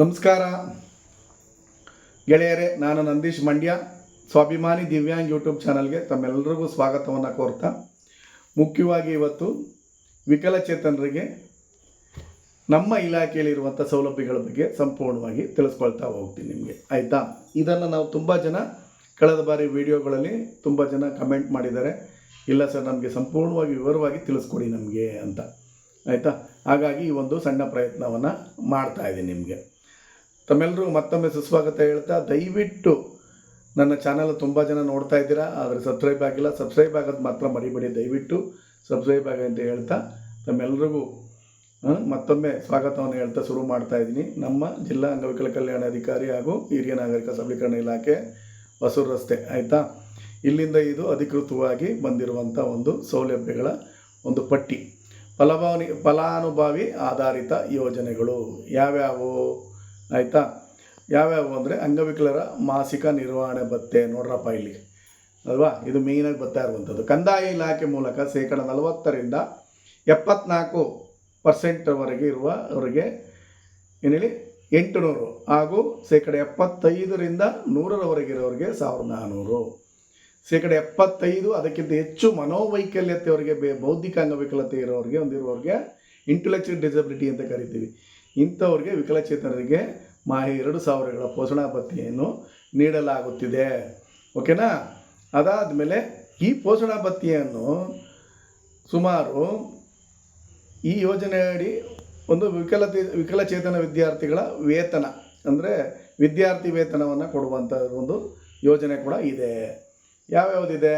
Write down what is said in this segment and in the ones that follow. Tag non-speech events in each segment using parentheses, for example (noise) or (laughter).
ನಮಸ್ಕಾರ. ಗೆಳೆಯರೇ, ನಾನು ನಂದೀಶ್ ಮಂಡ್ಯ. ಸ್ವಾಭಿಮಾನಿ ದಿವ್ಯಾಂಗ್ ಯೂಟ್ಯೂಬ್ ಚಾನಲ್ಗೆ ತಮ್ಮೆಲ್ಲರಿಗೂ ಸ್ವಾಗತವನ್ನು ಕೋರ್ತಾ, ಮುಖ್ಯವಾಗಿ ಇವತ್ತು ವಿಕಲಚೇತನರಿಗೆ ನಮ್ಮ ಇಲಾಖೆಯಲ್ಲಿರುವಂಥ ಸೌಲಭ್ಯಗಳ ಬಗ್ಗೆ ಸಂಪೂರ್ಣವಾಗಿ ತಿಳಿಸ್ಕೊಳ್ತಾ ಹೋಗ್ತೀನಿ ನಿಮಗೆ, ಆಯಿತಾ? ಇದನ್ನು ನಾವು ತುಂಬ ಜನ, ಕಳೆದ ಬಾರಿ ವಿಡಿಯೋಗಳಲ್ಲಿ ತುಂಬ ಜನ ಕಮೆಂಟ್ ಮಾಡಿದ್ದಾರೆ. ಇಲ್ಲ ಸರ್, ನಮಗೆ ಸಂಪೂರ್ಣವಾಗಿ ವಿವರವಾಗಿ ತಿಳಿಸ್ಕೊಡಿ ನಮಗೆ ಅಂತ, ಆಯಿತಾ? ಹಾಗಾಗಿ ಈ ಒಂದು ಸಣ್ಣ ಪ್ರಯತ್ನವನ್ನು ಮಾಡ್ತಾ ಇದ್ದೀನಿ ನಿಮಗೆ. ತಮ್ಮೆಲ್ಲರೂ ಮತ್ತೊಮ್ಮೆ ಸುಸ್ವಾಗತ ಹೇಳ್ತಾ, ದಯವಿಟ್ಟು ನನ್ನ ಚಾನಲ್ ತುಂಬ ಜನ ನೋಡ್ತಾ ಇದ್ದೀರಾ, ಆದರೆ ಸಬ್ಸ್ಕ್ರೈಬ್ ಆಗಿಲ್ಲ. ಸಬ್ಸ್ಕ್ರೈಬ್ ಆಗೋದು ಮಾತ್ರ ಮರಿಬೇಡಿ, ದಯವಿಟ್ಟು ಸಬ್ಸ್ಕ್ರೈಬ್ ಆಗಿ ಅಂತ ಹೇಳ್ತಾ ತಮ್ಮೆಲ್ಲರಿಗೂ ಮತ್ತೊಮ್ಮೆ ಸ್ವಾಗತವನ್ನು ಹೇಳ್ತಾ ಶುರು ಮಾಡ್ತಾ ಇದ್ದೀನಿ. ನಮ್ಮ ಜಿಲ್ಲಾ ಅಂಗವಿಕಲ ಕಲ್ಯಾಣ ಅಧಿಕಾರಿ ಹಾಗೂ ಹಿರಿಯ ನಾಗರಿಕ ಸಬಲೀಕರಣ ಇಲಾಖೆ ಹೊಸೂರು ರಸ್ತೆ, ಆಯಿತಾ? ಇಲ್ಲಿಂದ ಇದು ಅಧಿಕೃತವಾಗಿ ಬಂದಿರುವಂಥ ಒಂದು ಸೌಲಭ್ಯಗಳ ಒಂದು ಪಟ್ಟಿ. ಫಲಭಾವನಿ, ಫಲಾನುಭವಿ ಆಧಾರಿತ ಯೋಜನೆಗಳು ಯಾವ್ಯಾವು? ಆಯಿತಾ? ಯಾವ್ಯಾವು ಅಂದರೆ ಅಂಗವಿಕಲರ ಮಾಸಿಕ ನಿರ್ವಹಣೆ ಭತ್ತೆ ನೋಡ್ರಪ್ಪ ಇಲ್ಲಿ. ಅಲ್ವಾ? ಇದು ಮೇಯ್ನಾಗಿ ಬರ್ತಾ ಇರುವಂಥದ್ದು. ಕಂದಾಯ ಇಲಾಖೆ ಮೂಲಕ ಶೇಕಡ ನಲವತ್ತರಿಂದ ಎಪ್ಪತ್ನಾಲ್ಕು ಪರ್ಸೆಂಟ್ವರೆಗೆ ಇರುವ ಅವರಿಗೆ ಏನು ಹೇಳಿ ಎಂಟುನೂರು ಹಾಗೂ ಶೇಕಡ ಎಪ್ಪತ್ತೈದರಿಂದ ನೂರರವರೆಗೆ ಇರೋರಿಗೆ ಸಾವಿರದ ನಾನ್ನೂರು ಶೇಕಡ ಎಪ್ಪತ್ತೈದು, ಅದಕ್ಕಿಂತ ಹೆಚ್ಚು ಮನೋವೈಕಲ್ಯತೆಯವರಿಗೆ ಬೇ, ಬೌದ್ಧಿಕ ಅಂಗವಿಕಲತೆ ಇರೋರಿಗೆ ಹೊಂದಿರುವವ್ರಿಗೆ ಇಂಟೆಲೆಕ್ಚುಯಲ್ ಡಿಸಬಿಲಿಟಿ ಅಂತ ಕರಿತೀವಿ. ಇಂಥವ್ರಿಗೆ ವಿಕಲಚೇತನರಿಗೆ ಮಾಹಿ ಎರಡು ಸಾವಿರಗಳ ಪೋಷಣಾ ಭತ್ಯೆಯನ್ನು ನೀಡಲಾಗುತ್ತಿದೆ. ಓಕೆನಾ? ಅದಾದ ಮೇಲೆ ಈ ಪೋಷಣಾ ಭತ್ಯೆಯನ್ನು ಸುಮಾರು ಈ ಯೋಜನೆಯಡಿ ಒಂದು ವಿಕಲತೆ, ವಿಕಲಚೇತನ ವಿದ್ಯಾರ್ಥಿಗಳ ವೇತನ, ಅಂದರೆ ವಿದ್ಯಾರ್ಥಿ ವೇತನವನ್ನು ಕೊಡುವಂಥ ಒಂದು ಯೋಜನೆ ಕೂಡ ಇದೆ. ಯಾವ್ಯಾವುದಿದೆ?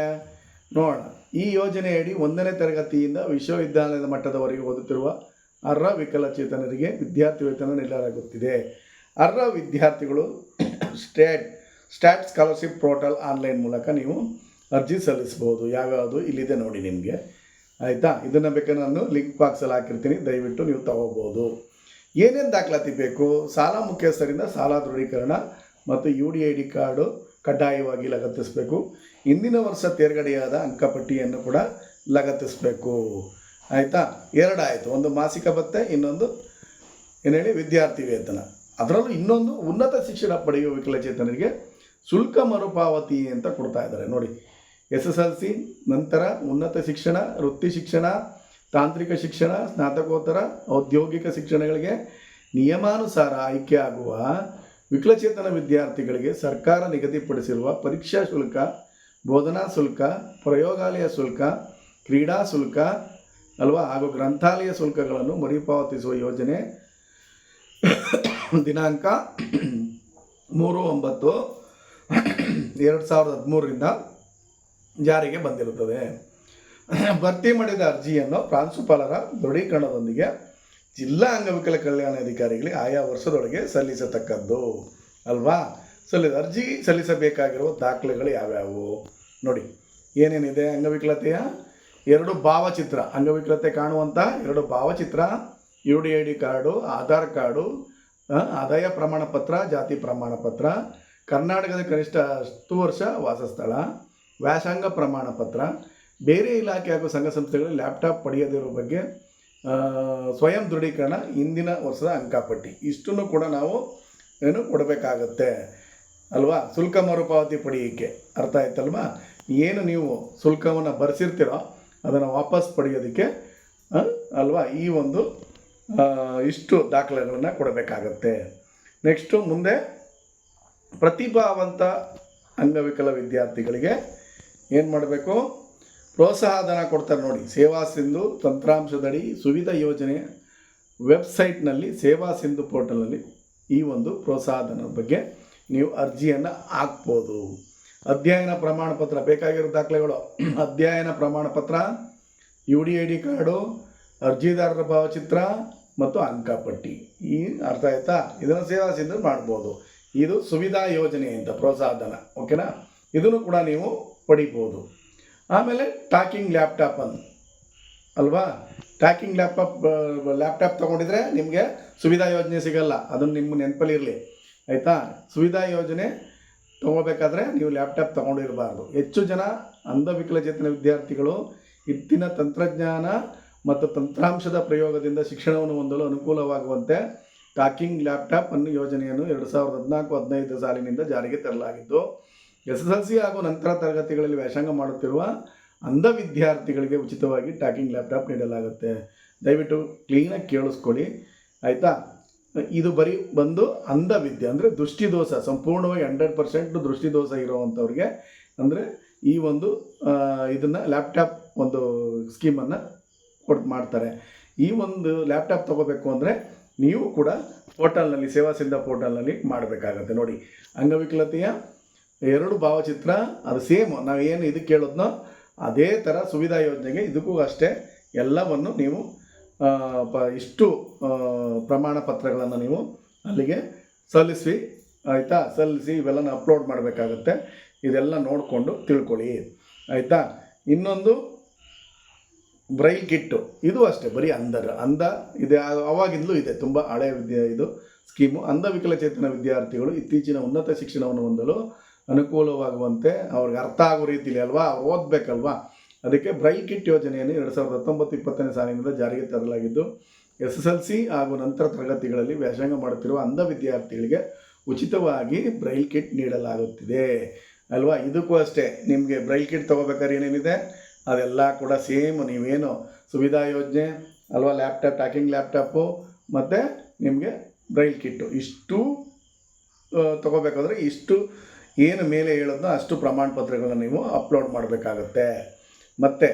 ನೋಡೋಣ. ಈ ಯೋಜನೆಯಡಿ ಒಂದನೇ ತರಗತಿಯಿಂದ ವಿಶ್ವವಿದ್ಯಾಲಯದ ಮಟ್ಟದವರೆಗೆ ಓದುತ್ತಿರುವ ಅರ್ಹ ವಿಕಲಚೇತನರಿಗೆ ವಿದ್ಯಾರ್ಥಿ ವೇತನ ನೀಡಲಾಗುತ್ತಿದೆ. ಅರ್ಹ ವಿದ್ಯಾರ್ಥಿಗಳು (coughs) state stat scholarship portal online ಮೂಲಕ ನೀವು ಅರ್ಜಿ ಸಲ್ಲಿಸ್ಬೋದು ಯಾವ್ಯಾವುದು ಇಲ್ಲಿದೆ ನೋಡಿ ನಿಮಗೆ. ಆಯಿತಾ? ಇದನ್ನು ಬೇಕಾದ್ರೆ ನಾನು ಲಿಂಕ್ ಬಾಕ್ಸಲ್ಲಿ ಹಾಕಿರ್ತೀನಿ. ದಯವಿಟ್ಟು ನೀವು ತಗೋಬೋದು ಏನೇನು ದಾಖಲಾತಿ ಬೇಕು? ಸಾಲ ಮುಖ್ಯಸ್ಥರಿಂದ ಸಾಲ ದೃಢೀಕರಣ ಮತ್ತು U D I D card ಕಡ್ಡಾಯವಾಗಿ ಲಗತ್ತಿಸಬೇಕು. ಇಂದಿನ ವರ್ಷ ತೇರ್ಗಡೆಯಾದ ಅಂಕಪಟ್ಟಿಯನ್ನು ಕೂಡ ಲಗತ್ತಿಸಬೇಕು. ಆಯಿತಾ? ಎರಡಾಯಿತು. ಒಂದು ಮಾಸಿಕ ಭತ್ತೆ, ಇನ್ನೊಂದು ಏನು ಹೇಳಿ ವಿದ್ಯಾರ್ಥಿ ವೇತನ. ಅದರಲ್ಲೂ ಇನ್ನೊಂದು ಉನ್ನತ ಶಿಕ್ಷಣ ಪಡೆಯುವ ವಿಕಲಚೇತನರಿಗೆ ಶುಲ್ಕ ಮರುಪಾವತಿ ಅಂತ ಕೊಡ್ತಾ ಇದ್ದಾರೆ. ನೋಡಿ, ಎಸ್ ಎಸ್ ಎಲ್ ಸಿ, ನಂತರ ಉನ್ನತ ಶಿಕ್ಷಣ, ವೃತ್ತಿ ಶಿಕ್ಷಣ, ತಾಂತ್ರಿಕ ಶಿಕ್ಷಣ, ಸ್ನಾತಕೋತ್ತರ, ಔದ್ಯೋಗಿಕ ಶಿಕ್ಷಣಗಳಿಗೆ ನಿಯಮಾನುಸಾರ ಆಯ್ಕೆಯಾಗುವ ವಿಕಲಚೇತನ ವಿದ್ಯಾರ್ಥಿಗಳಿಗೆ ಸರ್ಕಾರ ನಿಗದಿಪಡಿಸಿರುವ ಪರೀಕ್ಷಾ ಶುಲ್ಕ, ಬೋಧನಾ ಶುಲ್ಕ, ಪ್ರಯೋಗಾಲಯ ಶುಲ್ಕ, ಕ್ರೀಡಾ ಶುಲ್ಕ ಅಲ್ವಾ? ಹಾಗೂ ಗ್ರಂಥಾಲಯ ಶುಲ್ಕಗಳನ್ನು ಮರುಪಾವತಿಸುವ ಯೋಜನೆ. ದಿನಾಂಕ ಮೂರು ಒಂಬತ್ತು ಎರಡು ಸಾವಿರದ ಹದಿಮೂರರಿಂದ ಜಾರಿಗೆ ಬಂದಿರುತ್ತದೆ. ಭರ್ತಿ ಮಾಡಿದ ಅರ್ಜಿಯನ್ನು ಪ್ರಾಂಶುಪಾಲರ ದೃಢೀಕರಣದೊಂದಿಗೆ ಜಿಲ್ಲಾ ಅಂಗವಿಕಲ ಕಲ್ಯಾಣ ಅಧಿಕಾರಿಗಳಿಗೆ ಆಯಾ ವರ್ಷದೊಳಗೆ ಸಲ್ಲಿಸತಕ್ಕದ್ದು. ಅಲ್ವಾ? ಸಲ್ಲಿ ಅರ್ಜಿ ಸಲ್ಲಿಸಬೇಕಾಗಿರುವ ದಾಖಲೆಗಳು ಯಾವ್ಯಾವು? ನೋಡಿ, ಏನೇನಿದೆ ಅಂಗವಿಕಲತೆಯ? ಎರಡು ಭಾವಚಿತ್ರ ಅಂಗವಿಕಲತೆ ಕಾಣುವಂಥ ಎರಡು ಭಾವಚಿತ್ರ U D I D card, Aadhaar card ಆದಾಯ ಪ್ರಮಾಣ ಪತ್ರ ಜಾತಿ ಪ್ರಮಾಣ ಪತ್ರ ಕರ್ನಾಟಕದ ಕನಿಷ್ಠ ಹತ್ತು ವರ್ಷ ವಾಸಸ್ಥಳ, ವ್ಯಾಸಂಗ ಪ್ರಮಾಣ ಪತ್ರ ಬೇರೆ ಇಲಾಖೆ ಹಾಗೂ ಸಂಘ ಸಂಸ್ಥೆಗಳು ಲ್ಯಾಪ್ಟಾಪ್ ಪಡೆಯದಿರೋ ಬಗ್ಗೆ ಸ್ವಯಂ ದೃಢೀಕರಣ ಇಂದಿನ ವರ್ಷದ ಅಂಕಪಟ್ಟಿ. ಇಷ್ಟನ್ನು ಕೂಡ ನಾವು ಏನು ಕೊಡಬೇಕಾಗತ್ತೆ? ಅಲ್ವಾ? ಶುಲ್ಕ ಮರುಪಾವತಿ ಪಡೆಯೋಕ್ಕೆ. ಅರ್ಥ ಆಯ್ತಲ್ವಾ? ಏನು ನೀವು ಶುಲ್ಕವನ್ನು ಭರಿಸಿರ್ತೀರೋ ಅದನ್ನು ವಾಪಸ್ ಪಡೆಯೋದಕ್ಕೆ ಅಲ್ವಾ? ಈ ಒಂದು ಇಷ್ಟು ದಾಖಲೆಗಳನ್ನು ಕೊಡಬೇಕಾಗತ್ತೆ. ನೆಕ್ಸ್ಟು ಮುಂದೆ, ಪ್ರತಿಭಾವಂತ ಅಂಗವಿಕಲ ವಿದ್ಯಾರ್ಥಿಗಳಿಗೆ ಏನು ಮಾಡಬೇಕು? ಪ್ರೋತ್ಸಾಹಧನ ಕೊಡ್ತಾರೆ ನೋಡಿ. ಸೇವಾ ಸಿಂಧು ತಂತ್ರಾಂಶದಡಿ ಸುವಿಧ ಯೋಜನೆ ವೆಬ್ಸೈಟ್ನಲ್ಲಿ, ಸೇವಾ ಸಿಂಧು ಪೋರ್ಟಲ್ನಲ್ಲಿ ಈ ಒಂದು ಪ್ರೋತ್ಸಾಹಧನದ ಬಗ್ಗೆ ನೀವು ಅರ್ಜಿಯನ್ನು ಹಾಕ್ಬೋದು. ಅಧ್ಯಯನ ಪ್ರಮಾಣ ಪತ್ರ ಬೇಕಾಗಿರೋ ದಾಖಲೆಗಳು. ಅಧ್ಯಯನ ಪ್ರಮಾಣ ಪತ್ರ U D I D card, ಅರ್ಜಿದಾರರ ಭಾವಚಿತ್ರ ಮತ್ತು ಅಂಕಪಟ್ಟಿ ಈ ಅರ್ಥ ಆಯ್ತಾ? ಇದನ್ನು ಸೇವಾ ಸಿದ್ಧರು ಮಾಡ್ಬೋದು. ಇದು ಸುವಿಧಾ ಯೋಜನೆ ಅಂತ, ಪ್ರೋತ್ಸಾಹಧನ. ಓಕೆನಾ? ಇದನ್ನು ಕೂಡ ನೀವು ಪಡಿಬೋದು. ಆಮೇಲೆ ಟಾಕಿಂಗ್ ಲ್ಯಾಪ್ಟಾಪ್ ಅಂತ ಅಲ್ವಾ? ಟಾಕಿಂಗ್ ಲ್ಯಾಪ್ಟಾಪ್ ಲ್ಯಾಪ್ಟಾಪ್ ತೊಗೊಂಡಿದ್ರೆ ನಿಮಗೆ ಸುವಿಧಾ ಯೋಜನೆ ಸಿಗಲ್ಲ. ಅದನ್ನು ನಿಮ್ಮ ನೆನಪಲ್ಲಿ ಇರಲಿ. ಆಯಿತಾ? ಸುವಿಧಾ ಯೋಜನೆ ತೊಗೋಬೇಕಾದ್ರೆ ನೀವು ಲ್ಯಾಪ್ಟಾಪ್ ತೊಗೊಂಡಿರಬಾರ್ದು. ಹೆಚ್ಚು ಜನ ಅಂಧವಿಕಲಚೇತನ ವಿದ್ಯಾರ್ಥಿಗಳು ಇತ್ತಿನ ತಂತ್ರಜ್ಞಾನ ಮತ್ತು ತಂತ್ರಾಂಶದ ಪ್ರಯೋಗದಿಂದ ಶಿಕ್ಷಣವನ್ನು ಹೊಂದಲು ಅನುಕೂಲವಾಗುವಂತೆ ಟಾಕಿಂಗ್ ಲ್ಯಾಪ್ಟಾಪ್ ಅನ್ನು ಯೋಜನೆಯನ್ನು ಎರಡು ಸಾವಿರದ ಹದಿನಾಲ್ಕು, ಹದಿನೈದು ಸಾಲಿನಿಂದ ಜಾರಿಗೆ ತರಲಾಗಿದ್ದು ಎಸ್ ಎಸ್ ಎಲ್ ಸಿ ಹಾಗೂ ನಂತರ ತರಗತಿಗಳಲ್ಲಿ ವ್ಯಾಸಂಗ ಮಾಡುತ್ತಿರುವ ಅಂಧ ವಿದ್ಯಾರ್ಥಿಗಳಿಗೆ ಉಚಿತವಾಗಿ ಟಾಕಿಂಗ್ ಲ್ಯಾಪ್ಟಾಪ್ ನೀಡಲಾಗುತ್ತೆ. ದಯವಿಟ್ಟು ಕ್ಲೀನಾಗಿ ಕೇಳಿಸ್ಕೊಳ್ಳಿ. ಆಯಿತಾ? ಇದು ಬರೀ ಬಂದು ಅಂಧ ವಿದ್ಯೆ ಅಂದರೆ ದೃಷ್ಟಿದೋಷ, ಸಂಪೂರ್ಣವಾಗಿ ಹಂಡ್ರೆಡ್ ಪರ್ಸೆಂಟ್ ದೃಷ್ಟಿದೋಷ ಇರೋವಂಥವ್ರಿಗೆ, ಅಂದರೆ ಈ ಒಂದು ಇದನ್ನು ಲ್ಯಾಪ್ಟಾಪ್ ಒಂದು ಸ್ಕೀಮನ್ನು ಕೊಟ್ಟು ಮಾಡ್ತಾರೆ. ಈ ಒಂದು ಲ್ಯಾಪ್ಟಾಪ್ ತೊಗೋಬೇಕು ಅಂದರೆ ನೀವು ಕೂಡ ಪೋರ್ಟಲ್ನಲ್ಲಿ, ಸೇವಾ ಸಿದ್ಧ ಪೋರ್ಟಲ್ನಲ್ಲಿ ಮಾಡಬೇಕಾಗತ್ತೆ. ನೋಡಿ, ಅಂಗವಿಕಲತೆಯ ಎರಡು ಭಾವಚಿತ್ರ, ಅದು ಸೇಮ್ ನಾವು ಏನು ಇದಕ್ಕೆ ಕೇಳೋದ್ನೋ, ಅದೇ ಥರ ಸುವಿಧಾ ಯೋಜನೆಗೆ ಇದಕ್ಕೂ ಅಷ್ಟೇ ಎಲ್ಲವನ್ನು ನೀವು ಪ ಇಷ್ಟು ಪ್ರಮಾಣ ಪತ್ರಗಳನ್ನು ನೀವು ಅಲ್ಲಿಗೆ ಸಲ್ಲಿಸಿ ಆಯಿತಾ? ಸಲ್ಲಿಸಿ ಇವೆಲ್ಲ ಅಪ್ಲೋಡ್ ಮಾಡಬೇಕಾಗತ್ತೆ. ಇದೆಲ್ಲ ನೋಡಿಕೊಂಡು ತಿಳ್ಕೊಳ್ಳಿ. ಆಯಿತಾ? ಇನ್ನೊಂದು ಬ್ರೈಲ್ ಕಿಟ್ಟು ಇದು ಅಷ್ಟೇ, ಬರೀ ಅಂಧರ ಅಂಧ ಇದೆ. ಅವಾಗಿಂದಲೂ ಇದೆ. ತುಂಬ ಹಳೆಯ ವಿದ್ಯೆ ಇದು, ಸ್ಕೀಮು. ಅಂಧವಿಕಲಚೇತನ ವಿದ್ಯಾರ್ಥಿಗಳು ಇತ್ತೀಚಿನ ಉನ್ನತ ಶಿಕ್ಷಣವನ್ನು ಹೊಂದಲು ಅನುಕೂಲವಾಗುವಂತೆ ಅವ್ರಿಗೆ ಅರ್ಥ ಆಗೋ ರೀತಿಲಿ ಅಲ್ವಾ? ಅವ್ರು ಓದಬೇಕಲ್ವಾ? ಅದಕ್ಕೆ ಬ್ರೈಲ್ ಕಿಟ್ ಯೋಜನೆಯನ್ನು ಎರಡು ಸಾವಿರದ ಹತ್ತೊಂಬತ್ತು ಇಪ್ಪತ್ತನೇ ಸಾಲಿನಿಂದ ಜಾರಿಗೆ ತರಲಾಗಿದ್ದು ಎಸ್ ಎಸ್ ಎಲ್ ಸಿ ಹಾಗೂ ನಂತರ ತರಗತಿಗಳಲ್ಲಿ ವ್ಯಾಸಂಗ ಮಾಡುತ್ತಿರುವ ಅಂಧ ವಿದ್ಯಾರ್ಥಿಗಳಿಗೆ ಉಚಿತವಾಗಿ ಬ್ರೈಲ್ ಕಿಟ್ ನೀಡಲಾಗುತ್ತಿದೆ. ಅಲ್ವಾ? ಇದಕ್ಕೂ ಅಷ್ಟೇ. ನಿಮಗೆ ಬ್ರೈಲ್ ಕಿಟ್ ತೊಗೋಬೇಕಾದ್ರೆ ಏನೇನಿದೆ? ಅದೆಲ್ಲ ಕೂಡ ಸೇಮ್ ನೀವೇನು ಸುವಿಧಾ ಯೋಜನೆ, ಅಲ್ವಾ, ಲ್ಯಾಪ್ಟಾಪ್, ಟ್ಯಾಕಿಂಗ್ ಲ್ಯಾಪ್ಟಾಪು, ಮತ್ತು ನಿಮಗೆ ಬ್ರೈಲ್ ಕಿಟ್ಟು. ಇಷ್ಟು ತೊಗೋಬೇಕಾದ್ರೆ ಇಷ್ಟು ಏನು ಮೇಲೆ ಹೇಳೋದನ್ನ ಅಷ್ಟು ಪ್ರಮಾಣ ಪತ್ರಗಳನ್ನು ನೀವು ಅಪ್ಲೋಡ್ ಮಾಡಬೇಕಾಗತ್ತೆ. ಮತ್ತು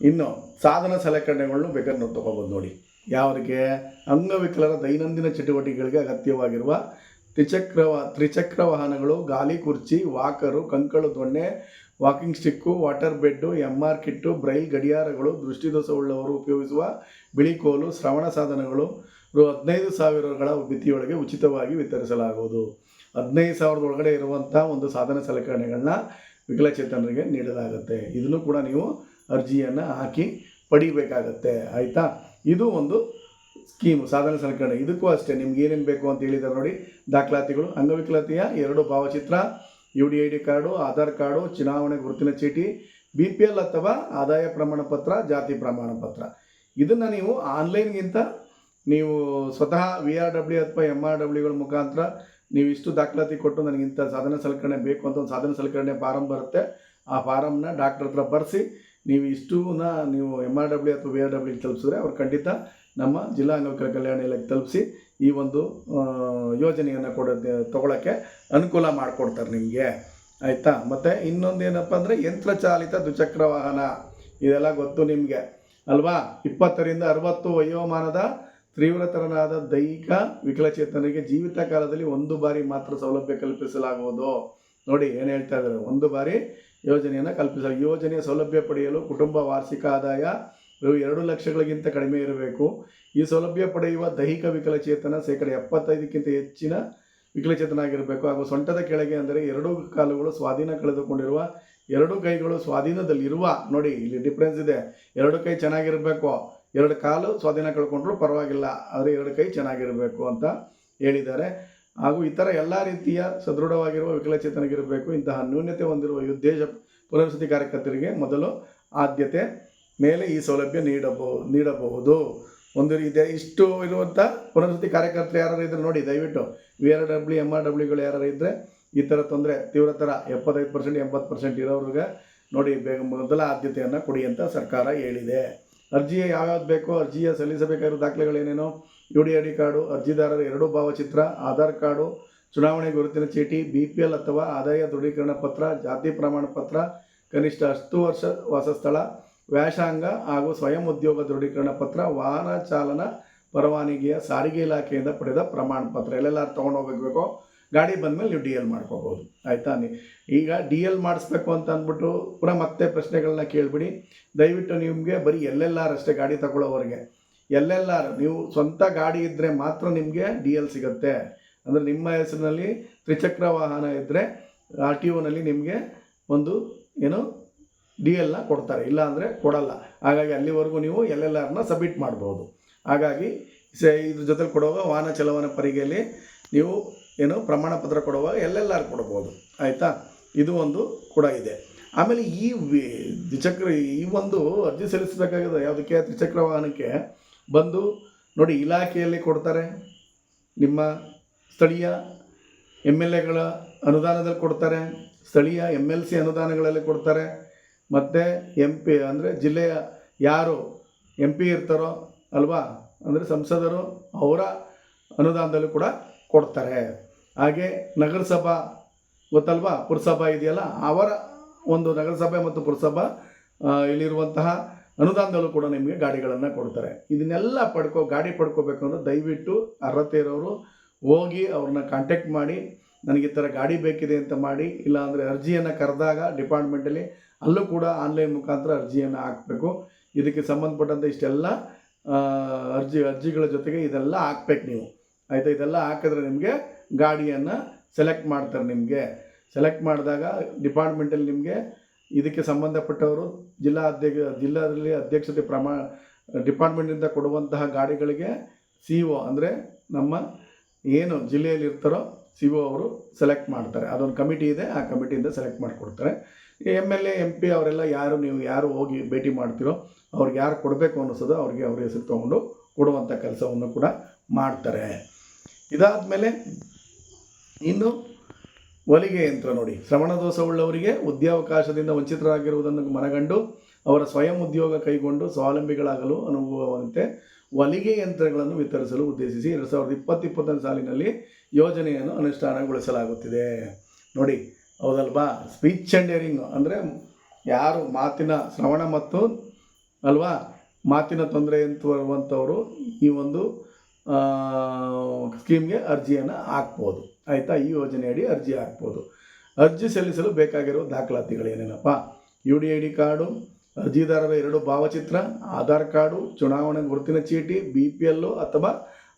ಇನ್ನು ಸಾಧನ ಸಲಕರಣೆಗಳನ್ನು ಬೇಕಾದ್ರೆ ನಾವು ತೊಗೋಬೋದು ನೋಡಿ. ಯಾವ್ರಿಗೆ ಅಂಗವಿಕಲರ ದೈನಂದಿನ ಚಟುವಟಿಕೆಗಳಿಗೆ ಅಗತ್ಯವಾಗಿರುವ ತ್ರಿಚಕ್ರ ತ್ರಿಚಕ್ರ ವಾಹನಗಳು, ಗಾಲಿ ಕುರ್ಚಿ, ವಾಕರು, ಕಂಕಳು ದೊಣ್ಣೆ, walking stick, water bed M R kit, Braille ಗಡಿಯಾರಗಳು, ದೃಷ್ಟಿದೋಷವುಳ್ಳವರು ಉಪಯೋಗಿಸುವ ಬಿಳಿ ಕೋಲು, ಶ್ರವಣ ಸಾಧನಗಳು, ರು ಹದಿನೈದು ಸಾವಿರಗಳ ಮಿತಿಯೊಳಗೆ ಉಚಿತವಾಗಿ ವಿತರಿಸಲಾಗುವುದು. ಹದಿನೈದು ಸಾವಿರದ ಒಳಗಡೆ ಇರುವಂಥ ಒಂದು ಸಾಧನ ಸಲಕರಣೆಗಳನ್ನ ವಿಕಲಚೇತನರಿಗೆ ನೀಡಲಾಗುತ್ತೆ. ಇದನ್ನು ಕೂಡ ನೀವು ಅರ್ಜಿಯನ್ನು ಹಾಕಿ ಪಡಿಬೇಕಾಗತ್ತೆ. ಆಯಿತಾ? ಇದು ಒಂದು ಸ್ಕೀಮ್, ಸಾಧನ ಸಲಕರಣೆ. ಇದಕ್ಕೂ ಅಷ್ಟೇ, ನಿಮ್ಗೆ ಏನೇನು ಬೇಕು ಅಂತ ಹೇಳಿದ್ದಾರೆ ನೋಡಿ. ದಾಖಲಾತಿಗಳು, ಅಂಗವಿಕಲತೆಯ ಎರಡು ಭಾವಚಿತ್ರ U D I D card, Aadhaar card, ಚುನಾವಣೆ ಗುರುತಿನ ಚೀಟಿ ಬಿ ಪಿ ಎಲ್ ಅಥವಾ ಆದಾಯ ಪ್ರಮಾಣ ಪತ್ರ, ಜಾತಿ ಪ್ರಮಾಣ ಪತ್ರ. ಇದನ್ನು ನೀವು ಆನ್ಲೈನ್ಗಿಂತ ನೀವು ಸ್ವತಃ ವಿ ಆರ್ ಡಬ್ಲ್ಯೂ ಅಥವಾ ಎಂ ಆರ್ ಡಬ್ಲ್ಯೂಗಳ ಮುಖಾಂತರ ನೀವು ಇಷ್ಟು ದಾಖಲಾತಿ ಕೊಟ್ಟು ನನಗೆ ಇಂಥ ಸಾಧನ ಸಲಕರಣೆ ಬೇಕು ಅಂತ ಒಂದು ಸಾಧನ ಸಲಕರಣೆ ಫಾರಮ್ ಬರುತ್ತೆ, ಆ ಫಾರಮ್ನ ಡಾಕ್ಟ್ರ್ ಹತ್ರ ಬರೆಸಿ, ನೀವು ಇಷ್ಟೂನ ನೀವು ಎಂ ಆರ್ ಡಬ್ಲ್ಯೂ ಅಥವಾ ವಿ ಆರ್ ಡಬ್ಲ್ಯೂ ತಲುಪಿಸಿದ್ರೆ ಅವ್ರು ಖಂಡಿತ ನಮ್ಮ ಜಿಲ್ಲಾ ಅಂಗವಿಕಲ ಕಲ್ಯಾಣ ಇಲಾಖೆ ತಲುಪಿಸಿ ಈ ಒಂದು ಯೋಜನೆಯನ್ನು ಕೊಡೋ ತೊಗೊಳಕ್ಕೆ ಅನುಕೂಲ ಮಾಡಿಕೊಡ್ತಾರೆ ನಿಮಗೆ. ಆಯಿತಾ? ಮತ್ತು ಇನ್ನೊಂದು ಏನಪ್ಪ ಅಂದರೆ ಯಂತ್ರಚಾಲಿತ ದ್ವಿಚಕ್ರ ವಾಹನ, ಇದೆಲ್ಲ ಗೊತ್ತು ನಿಮಗೆ, ಅಲ್ವಾ? ಇಪ್ಪತ್ತರಿಂದ ಅರವತ್ತು ವಯೋಮಾನದ ತೀವ್ರತರನಾದ ದೈಹಿಕ ವಿಕಲಚೇತನಿಗೆ ಜೀವಿತ ಕಾಲದಲ್ಲಿ ಒಂದು ಬಾರಿ ಮಾತ್ರ ಸೌಲಭ್ಯ ಕಲ್ಪಿಸಲಾಗುವುದು. ನೋಡಿ ಏನು ಹೇಳ್ತಾ ಇದ್ದಾರೆ? ಒಂದು ಬಾರಿ ಯೋಜನೆಯನ್ನು ಕಲ್ಪಿಸ, ಯೋಜನೆಯ ಸೌಲಭ್ಯ ಪಡೆಯಲು ಕುಟುಂಬ ವಾರ್ಷಿಕ ಆದಾಯ ಎರಡು ಲಕ್ಷಗಳಿಗಿಂತ ಕಡಿಮೆ ಇರಬೇಕು. ಈ ಸೌಲಭ್ಯ ಪಡೆಯುವ ದೈಹಿಕ ವಿಕಲಚೇತನ ಶೇಕಡ ಎಪ್ಪತ್ತೈದಕ್ಕಿಂತ ಹೆಚ್ಚಿನ ವಿಕಲಚೇತನ ಆಗಿರಬೇಕು ಹಾಗೂ ಸೊಂಟದ ಕೆಳಗೆ ಅಂದರೆ ಎರಡು ಕಾಲುಗಳು ಸ್ವಾಧೀನ ಕಳೆದುಕೊಂಡಿರುವ, ಎರಡು ಕೈಗಳು ಸ್ವಾಧೀನದಲ್ಲಿರುವ, ನೋಡಿ ಇಲ್ಲಿ ಡಿಫ್ರೆನ್ಸ್ ಇದೆ. ಎರಡು ಕೈ ಚೆನ್ನಾಗಿರಬೇಕು. ಎರಡು ಕಾಲು ಸ್ವಾಧೀನ ಕಳ್ಕೊಂಡ್ರು ಪರವಾಗಿಲ್ಲ, ಆದರೆ ಎರಡು ಕೈ ಚೆನ್ನಾಗಿರಬೇಕು ಅಂತ ಹೇಳಿದ್ದಾರೆ. ಹಾಗೂ ಇತರ ಎಲ್ಲ ರೀತಿಯ ಸದೃಢವಾಗಿರುವ ವಿಕಲಚೇತನಗಿರಬೇಕು ಇಂತಹ ನ್ಯೂನ್ಯತೆ ಹೊಂದಿರುವ ಉದ್ದೇಶ ಪುನರ್ವಸತಿ ಕಾರ್ಯಕರ್ತರಿಗೆ ಮೊದಲು ಆದ್ಯತೆ ಮೇಲೆ ಈ ಸೌಲಭ್ಯ ನೀಡಬಹುದು ನೀಡಬಹುದು. ಒಂದು ಇದೆ ಇಷ್ಟು ಇರುವಂಥ ಪುನರ್ವಸತಿ ಕಾರ್ಯಕರ್ತರು ಯಾರು ಇದ್ದರೆ ನೋಡಿ, ದಯವಿಟ್ಟು V R W M R ಡಬ್ಲ್ಯೂಗಳು ಯಾರು ಇದ್ದರೆ ಈ ಥರ ತೊಂದರೆ, ತೀವ್ರತರ ಎಪ್ಪತ್ತೈದು ಪರ್ಸೆಂಟ್, ಎಂಬತ್ತು ಪರ್ಸೆಂಟ್ ಇರೋರಿಗೆ ನೋಡಿ, ಬೇಗ ಮೊದಲ ಆದ್ಯತೆಯನ್ನು ಕೊಡಿ ಅಂತ ಸರ್ಕಾರ ಹೇಳಿದೆ. ಅರ್ಜಿ ಯಾವ್ಯಾವ್ದು ಬೇಕೋ ಅರ್ಜಿಯ ಸಲ್ಲಿಸಬೇಕಾಗಿರೋ ದಾಖಲೆಗಳೇನೇನೋ U D I D card, ಅರ್ಜಿದಾರರ ಎರಡು ಭಾವಚಿತ್ರ, ಆಧಾರ್ ಕಾರ್ಡು, ಚುನಾವಣೆ ಗುರುತಿನ ಚೀಟಿ, ಬಿ ಪಿ ಎಲ್ ಅಥವಾ ಆದಾಯ ದೃಢೀಕರಣ ಪತ್ರ, ಜಾತಿ ಪ್ರಮಾಣ ಪತ್ರ, ಕನಿಷ್ಠ ಹತ್ತು ವರ್ಷ ವಾಸಸ್ಥಳ, ವ್ಯಾಸಂಗ ಹಾಗೂ ಸ್ವಯಂ ಉದ್ಯೋಗ ದೃಢೀಕರಣ ಪತ್ರ, ವಾಹನ ಚಾಲನ ಪರವಾನಗಿಯ ಸಾರಿಗೆ ಇಲಾಖೆಯಿಂದ ಪಡೆದ ಪ್ರಮಾಣ ಪತ್ರ. ಎಲ್ಲೆಲ್ಲ ತೊಗೊಂಡು ಹೋಗ್ಬೇಕು. ಗಾಡಿ ಬಂದಮೇಲೆ ನೀವು ಡಿ ಎಲ್ ಮಾಡ್ಕೋಬೋದು. ಆಯಿತಾ? ನೀ ಈಗ ಡಿ ಎಲ್ ಮಾಡಿಸ್ಬೇಕು ಅಂತ ಅಂದ್ಬಿಟ್ಟು ಪುನಃ ಮತ್ತೆ ಪ್ರಶ್ನೆಗಳನ್ನ ಕೇಳಿಬಿಡಿ. ದಯವಿಟ್ಟು ನಿಮಗೆ ಬರೀ ಎಲ್ ಅಷ್ಟೇ ಗಾಡಿ ತಗೊಳ್ಳೋವರೆಗೆ. ಎಲ್ ನೀವು ಸ್ವಂತ ಗಾಡಿ ಇದ್ದರೆ ಮಾತ್ರ ನಿಮಗೆ ಡಿ ಎಲ್ ಸಿಗುತ್ತೆ. ಅಂದರೆ ನಿಮ್ಮ ಹೆಸರಿನಲ್ಲಿ ತ್ರಿಚಕ್ರ ವಾಹನ ಇದ್ದರೆ ಆರ್ ಟಿ ಒನಲ್ಲಿ ನಿಮಗೆ ಒಂದು ಏನು ಡಿ ಎಲ್ನ ಕೊಡ್ತಾರೆ. ಇಲ್ಲ ಅಂದರೆ ಕೊಡಲ್ಲ. ಹಾಗಾಗಿ ಅಲ್ಲಿವರೆಗೂ ನೀವು ಎಲ್ ಎಲ್ ಆರ್ನ ಸಬ್ಮಿಟ್ ಮಾಡ್ಬೋದು. ಹಾಗಾಗಿ ಸೇ ಇದ್ರ ಜೊತೆಲಿ ಕೊಡುವಾಗ ವಾಹನ ಚಲವನ ಪರಿಗೆಯಲ್ಲಿ ನೀವು ಏನು ಪ್ರಮಾಣ ಪತ್ರ ಕೊಡುವಾಗ ಎಲ್ ಎಲ್ ಆರ್ ಕೊಡ್ಬೋದು. ಆಯಿತಾ? ಇದು ಒಂದು ಕೂಡ ಇದೆ. ಆಮೇಲೆ ಈ ದ್ವಿಚಕ್ರ ಈ ಒಂದು ಅರ್ಜಿ ಸಲ್ಲಿಸಬೇಕಾಗಿದೆ. ಯಾವುದಕ್ಕೆ? ತ್ರಿಚಕ್ರ ವಾಹನಕ್ಕೆ ಬಂದು ನೋಡಿ ಇಲಾಖೆಯಲ್ಲಿ ಕೊಡ್ತಾರೆ. ನಿಮ್ಮ ಸ್ಥಳೀಯ ಎಂ ಎಲ್ ಎಗಳ ಅನುದಾನದಲ್ಲಿ ಕೊಡ್ತಾರೆ. ಸ್ಥಳೀಯ ಎಂ ಎಲ್ ಸಿ ಅನುದಾನಗಳಲ್ಲಿ ಕೊಡ್ತಾರೆ. ಮತ್ತು ಎಂ ಪಿ ಅಂದರೆ ಜಿಲ್ಲೆಯ ಯಾರು ಎಂ ಪಿ ಇರ್ತಾರೋ ಅಲ್ವಾ? ಅಂದರೆ ಸಂಸದರು ಅವರ ಅನುದಾನದಲ್ಲೂ ಕೂಡ ಕೊಡ್ತಾರೆ. ಹಾಗೆ ನಗರಸಭಾ ಗೊತ್ತಲ್ವಾ? ಪುರಸಭಾ ಇದೆಯಲ್ಲ? ಅವರ ಒಂದು ನಗರಸಭೆ ಮತ್ತು ಪುರಸಭಾ ಇಲ್ಲಿರುವಂತಹ ಅನುದಾನದಲ್ಲೂ ಕೂಡ ನಿಮಗೆ ಗಾಡಿಗಳನ್ನು ಕೊಡ್ತಾರೆ. ಇದನ್ನೆಲ್ಲ ಪಡ್ಕೊ, ಗಾಡಿ ಪಡ್ಕೋಬೇಕು ಅಂದರೆ ದಯವಿಟ್ಟು ಅರ್ಹತೆ ಇರೋರು ಹೋಗಿ ಅವ್ರನ್ನ ಕಾಂಟ್ಯಾಕ್ಟ್ ಮಾಡಿ, ನನಗೆ ಈ ಥರ ಗಾಡಿ ಬೇಕಿದೆ ಅಂತ ಮಾಡಿ, ಇಲ್ಲಾಂದರೆ ಅರ್ಜಿಯನ್ನು ಕರೆದಾಗ ಡಿಪಾರ್ಟ್ಮೆಂಟಲ್ಲಿ ಅಲ್ಲೂ ಕೂಡ ಆನ್ಲೈನ್ ಮುಖಾಂತರ ಅರ್ಜಿಯನ್ನು ಹಾಕಬೇಕು. ಇದಕ್ಕೆ ಸಂಬಂಧಪಟ್ಟಂತೆ ಇಷ್ಟೆಲ್ಲ ಅರ್ಜಿ, ಅರ್ಜಿಗಳ ಜೊತೆಗೆ ಇದೆಲ್ಲ ಹಾಕ್ಬೇಕು ನೀವು. ಆಯಿತಾ? ಇದೆಲ್ಲ ಹಾಕಿದ್ರೆ ನಿಮಗೆ ಗಾಡಿಯನ್ನು ಸೆಲೆಕ್ಟ್ ಮಾಡ್ತಾರೆ ನಿಮಗೆ. ಸೆಲೆಕ್ಟ್ ಮಾಡಿದಾಗ ಡಿಪಾರ್ಟ್ಮೆಂಟಲ್ಲಿ ನಿಮಗೆ ಇದಕ್ಕೆ ಸಂಬಂಧಪಟ್ಟವರು ಜಿಲ್ಲಾ ಅಧ್ಯಕ್ಷ, ಜಿಲ್ಲಾದಲ್ಲಿ ಅಧ್ಯಕ್ಷತೆ ಪ್ರಮಾ ಡಿಪಾರ್ಟ್ಮೆಂಟಿಂದ ಕೊಡುವಂತಹ ಗಾಡಿಗಳಿಗೆ ಸಿ ಒ ಅಂದರೆ ನಮ್ಮ ಏನು ಜಿಲ್ಲೆಯಲ್ಲಿ ಇರ್ತಾರೋ ಸಿ ಒ ಅವರು ಸೆಲೆಕ್ಟ್ ಮಾಡ್ತಾರೆ. ಅದೊಂದು ಕಮಿಟಿ ಇದೆ, ಆ ಕಮಿಟಿಯಿಂದ ಸೆಲೆಕ್ಟ್ ಮಾಡಿಕೊಡ್ತಾರೆ. M L A M P ಅವರೆಲ್ಲ ಯಾರು ನೀವು, ಯಾರು ಹೋಗಿ ಭೇಟಿ ಮಾಡ್ತೀರೋ ಅವ್ರಿಗೆ ಯಾರು ಕೊಡಬೇಕು ಅನ್ನಿಸೋದು ಅವ್ರಿಗೆ ಅವ್ರ ಹೆಸರು ತೊಗೊಂಡು ಕೊಡುವಂಥ ಕೆಲಸವನ್ನು ಕೂಡ ಮಾಡ್ತಾರೆ. ಇದಾದಮೇಲೆ ಇನ್ನು ಹೊಲಿಗೆ ಯಂತ್ರ ನೋಡಿ. ಶ್ರವಣ ದೋಷವುಳ್ಳವರಿಗೆ ಉದ್ಯಾವಕಾಶದಿಂದ ವಂಚಿತರಾಗಿರುವುದನ್ನು ಮನಗಂಡು ಅವರ ಸ್ವಯಂ ಉದ್ಯೋಗ ಕೈಗೊಂಡು ಸ್ವಾವಲಂಬಿಗಳಾಗಲು ಅನುಭವವಂತೆ ಹೊಲಿಗೆ ಯಂತ್ರಗಳನ್ನು ವಿತರಿಸಲು ಉದ್ದೇಶಿಸಿ ಎರಡು ಸಾವಿರದ ಇಪ್ಪತ್ತು ಇಪ್ಪತ್ತೊಂದು ಸಾಲಿನಲ್ಲಿ ಯೋಜನೆಯನ್ನು ಅನುಷ್ಠಾನಗೊಳಿಸಲಾಗುತ್ತಿದೆ. ನೋಡಿ, ಹೌದಲ್ವಾ? ಸ್ಪೀಚ್ ಆ್ಯಂಡ್ ಹಿಯರಿಂಗ್ ಅಂದರೆ ಯಾರು ಮಾತಿನ ಶ್ರವಣ ಮತ್ತು ಅಲ್ವಾ? ಮಾತಿನ ತೊಂದರೆ ಅಂತ ಬರುವಂಥವರು ಈ ಒಂದು ಸ್ಕೀಮ್ಗೆ ಅರ್ಜಿಯನ್ನು ಹಾಕ್ಬೋದು. ಆಯಿತಾ? ಈ ಯೋಜನೆಯಡಿ ಅರ್ಜಿ ಹಾಕ್ಬೋದು. ಅರ್ಜಿ ಸಲ್ಲಿಸಲು ಬೇಕಾಗಿರುವ ದಾಖಲಾತಿಗಳು ಏನೇನಪ್ಪ? U D I D card, ಅರ್ಜಿದಾರರ ಎರಡು ಭಾವಚಿತ್ರ, ಆಧಾರ್ ಕಾರ್ಡು, ಚುನಾವಣೆ ಗುರುತಿನ ಚೀಟಿ ಬಿ ಪಿ ಎಲ್ಲು ಅಥವಾ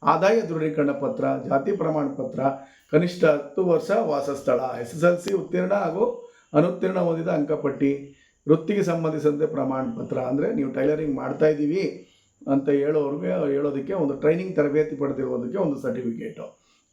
ಆದಾಯ ದೃಢೀಕರಣ ಪತ್ರ, ಜಾತಿ ಪ್ರಮಾಣ ಪತ್ರ, ಕನಿಷ್ಠ ಹತ್ತು ವರ್ಷ ವಾಸಸ್ಥಳ, ಎಸ್ ಎಸ್ ಎಲ್ ಸಿ ಉತ್ತೀರ್ಣ ಹಾಗೂ ಅನುತ್ತೀರ್ಣ ಹೊಂದಿದ ಅಂಕಪಟ್ಟಿ, ವೃತ್ತಿಗೆ ಸಂಬಂಧಿಸಿದಂತೆ ಪ್ರಮಾಣ ಪತ್ರ. ಅಂದರೆ ನೀವು ಟೈಲರಿಂಗ್ ಮಾಡ್ತಾ ಇದ್ದೀವಿ ಅಂತ ಹೇಳೋರಿಗೆ, ಹೇಳೋದಕ್ಕೆ ಒಂದು ಟ್ರೈನಿಂಗ್ ತರಬೇತಿ ಪಡೆದಿರೋದಕ್ಕೆ ಒಂದು ಸರ್ಟಿಫಿಕೇಟು.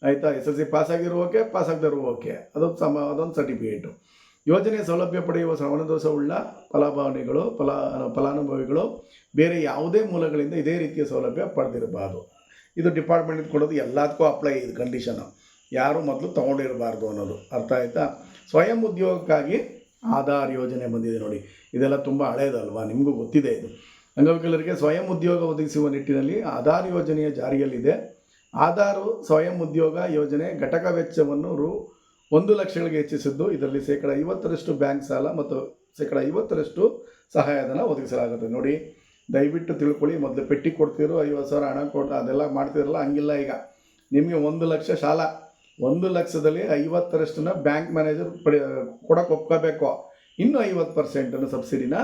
ಆಯಿತಾ? ಎಸ್ ಎಲ್ ಸಿ ಪಾಸ್ ಆಗಿರೋ ಓಕೆ ಪಾಸ್ ಅದೊಂದು ಸಮ ಅದೊಂದು ಸರ್ಟಿಫಿಕೇಟು ಯೋಜನೆ ಸೌಲಭ್ಯ ಪಡೆಯುವ ಶ್ರವಣದೋಷವುಳ್ಳ ಫಲಾಭವನಿಗಳು ಫಲ ಫಲಾನುಭವಿಗಳು ಬೇರೆ ಯಾವುದೇ ಮೂಲಗಳಿಂದ ಇದೇ ರೀತಿಯ ಸೌಲಭ್ಯ ಪಡೆದಿರಬಾರ್ದು. ಇದು ಡಿಪಾರ್ಟ್ಮೆಂಟ್ ಕೊಡೋದು ಎಲ್ಲದಕ್ಕೂ ಅಪ್ಲೈ ಇದು ಕಂಡೀಷನು ಯಾರು ಮೊದಲು ತೊಗೊಂಡಿರಬಾರ್ದು ಅನ್ನೋದು. ಅರ್ಥ ಆಯಿತಾ? ಸ್ವಯಂ ಉದ್ಯೋಗಕ್ಕಾಗಿ ಆಧಾರ್ ಯೋಜನೆ ಬಂದಿದೆ ನೋಡಿ. ಇದೆಲ್ಲ ತುಂಬ ಹಳೇದಲ್ವಾ? ನಿಮಗೂ ಗೊತ್ತಿದೆ ಇದು. ಅಂಗವಿಕಲರಿಗೆ ಸ್ವಯಂ ಉದ್ಯೋಗ ಒದಗಿಸುವ ನಿಟ್ಟಿನಲ್ಲಿ ಆಧಾರ್ ಯೋಜನೆಯ ಜಾರಿಯಲ್ಲಿದೆ. ಆಧಾರು ಸ್ವಯಂ ಉದ್ಯೋಗ ಯೋಜನೆ ಘಟಕ ವೆಚ್ಚವನ್ನು ರು ಒಂದು ಲಕ್ಷಗಳಿಗೆ ಹೆಚ್ಚಿಸಿದ್ದು, ಇದರಲ್ಲಿ ಶೇಕಡ ಐವತ್ತರಷ್ಟು ಬ್ಯಾಂಕ್ ಸಾಲ ಮತ್ತು ಶೇಕಡ ಐವತ್ತರಷ್ಟು ಸಹಾಯಧನ ಒದಗಿಸಲಾಗುತ್ತೆ ನೋಡಿ, ದಯವಿಟ್ಟು ತಿಳ್ಕೊಳ್ಳಿ, ಮೊದಲು ಪೆಟ್ಟಿ ಕೊಡ್ತಿರೋ, ಐವತ್ತು ಸಾವಿರ ಹಣ ಕೊಟ್ಟು ಅದೆಲ್ಲ ಮಾಡ್ತಿರಲ್ಲ, ಹಂಗಿಲ್ಲ ಈಗ. ನಿಮಗೆ ಒಂದು ಲಕ್ಷ ಸಾಲ, ಒಂದು ಲಕ್ಷದಲ್ಲಿ ಐವತ್ತರಷ್ಟನ್ನ ಬ್ಯಾಂಕ್ ಮ್ಯಾನೇಜರ್ ಪಡೆ ಕೊಡಕ್ಕೆ ಒಪ್ಕೋಬೇಕು. ಇನ್ನೂ ಐವತ್ತು ಪರ್ಸೆಂಟನ್ನು ಸಬ್ಸಿಡಿನ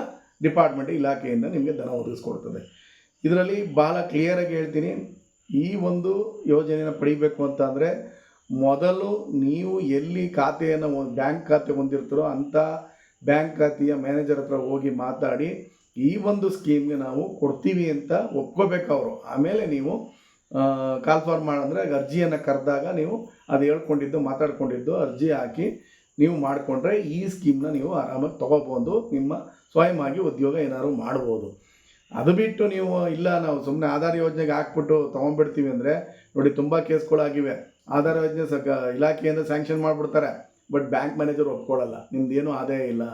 ಡಿಪಾರ್ಟ್ಮೆಂಟ್ ಇಲಾಖೆಯಿಂದ ನಿಮಗೆ ಧನ ಒದಗಿಸ್ಕೊಡ್ತದೆ. ಇದರಲ್ಲಿ ಭಾಳ ಕ್ಲಿಯರಾಗಿ ಹೇಳ್ತೀನಿ. ಈ ಒಂದು ಯೋಜನೆಯನ್ನು ಪಡಿಬೇಕು ಅಂತ ಅಂದರೆ ಮೊದಲು ನೀವು ಎಲ್ಲಿ ಖಾತೆಯನ್ನು ಬ್ಯಾಂಕ್ ಖಾತೆ ಹೊಂದಿರ್ತೀರೋ ಅಂಥ ಬ್ಯಾಂಕ್ ಖಾತೆಯ ಮ್ಯಾನೇಜರ್ ಹತ್ರ ಹೋಗಿ ಮಾತಾಡಿ ಈ ಒಂದು ಸ್ಕೀಮ್ಗೆ ನಾವು ಕೊಡ್ತೀವಿ ಅಂತ ಒಪ್ಕೋಬೇಕು ಅವರು. ಆಮೇಲೆ ನೀವು ಕಾಲ್ ಫಾರ್ಮ್ ಮಾಡಂದರೆ ಅರ್ಜಿಯನ್ನು ಕರೆದಾಗ ನೀವು ಅದು ಹೇಳ್ಕೊಂಡಿದ್ದು, ಮಾತಾಡ್ಕೊಂಡಿದ್ದು ಅರ್ಜಿ ಹಾಕಿ ನೀವು ಮಾಡಿಕೊಂಡ್ರೆ ಈ ಸ್ಕೀಮ್ನ ನೀವು ಆರಾಮಾಗಿ ತೊಗೋಬೋದು. ನಿಮ್ಮ ಸ್ವಯಂ ಆಗಿ ಉದ್ಯೋಗ ಏನಾದರೂ ಮಾಡ್ಬೋದು. ಅದು ಬಿಟ್ಟು ನೀವು ಇಲ್ಲ, ನಾವು ಸುಮ್ಮನೆ ಆಧಾರ್ ಯೋಜನೆಗೆ ಹಾಕ್ಬಿಟ್ಟು ತೊಗೊಂಡ್ಬಿಡ್ತೀವಿ ಅಂದರೆ ನೋಡಿ ತುಂಬ ಕೇಸ್ಗಳಾಗಿವೆ. ಆಧಾರ್ ಯೋಜನೆ ಸಕ ಇಲಾಖೆಯಿಂದ ಸ್ಯಾಂಕ್ಷನ್ ಮಾಡಿಬಿಡ್ತಾರೆ. ಬಟ್ ಬ್ಯಾಂಕ್ ಮ್ಯಾನೇಜರ್ ಒಪ್ಕೊಳ್ಳಲ್ಲ ನಿಮ್ದು ಏನೂ ಆದಾಯ ಇಲ್ಲ.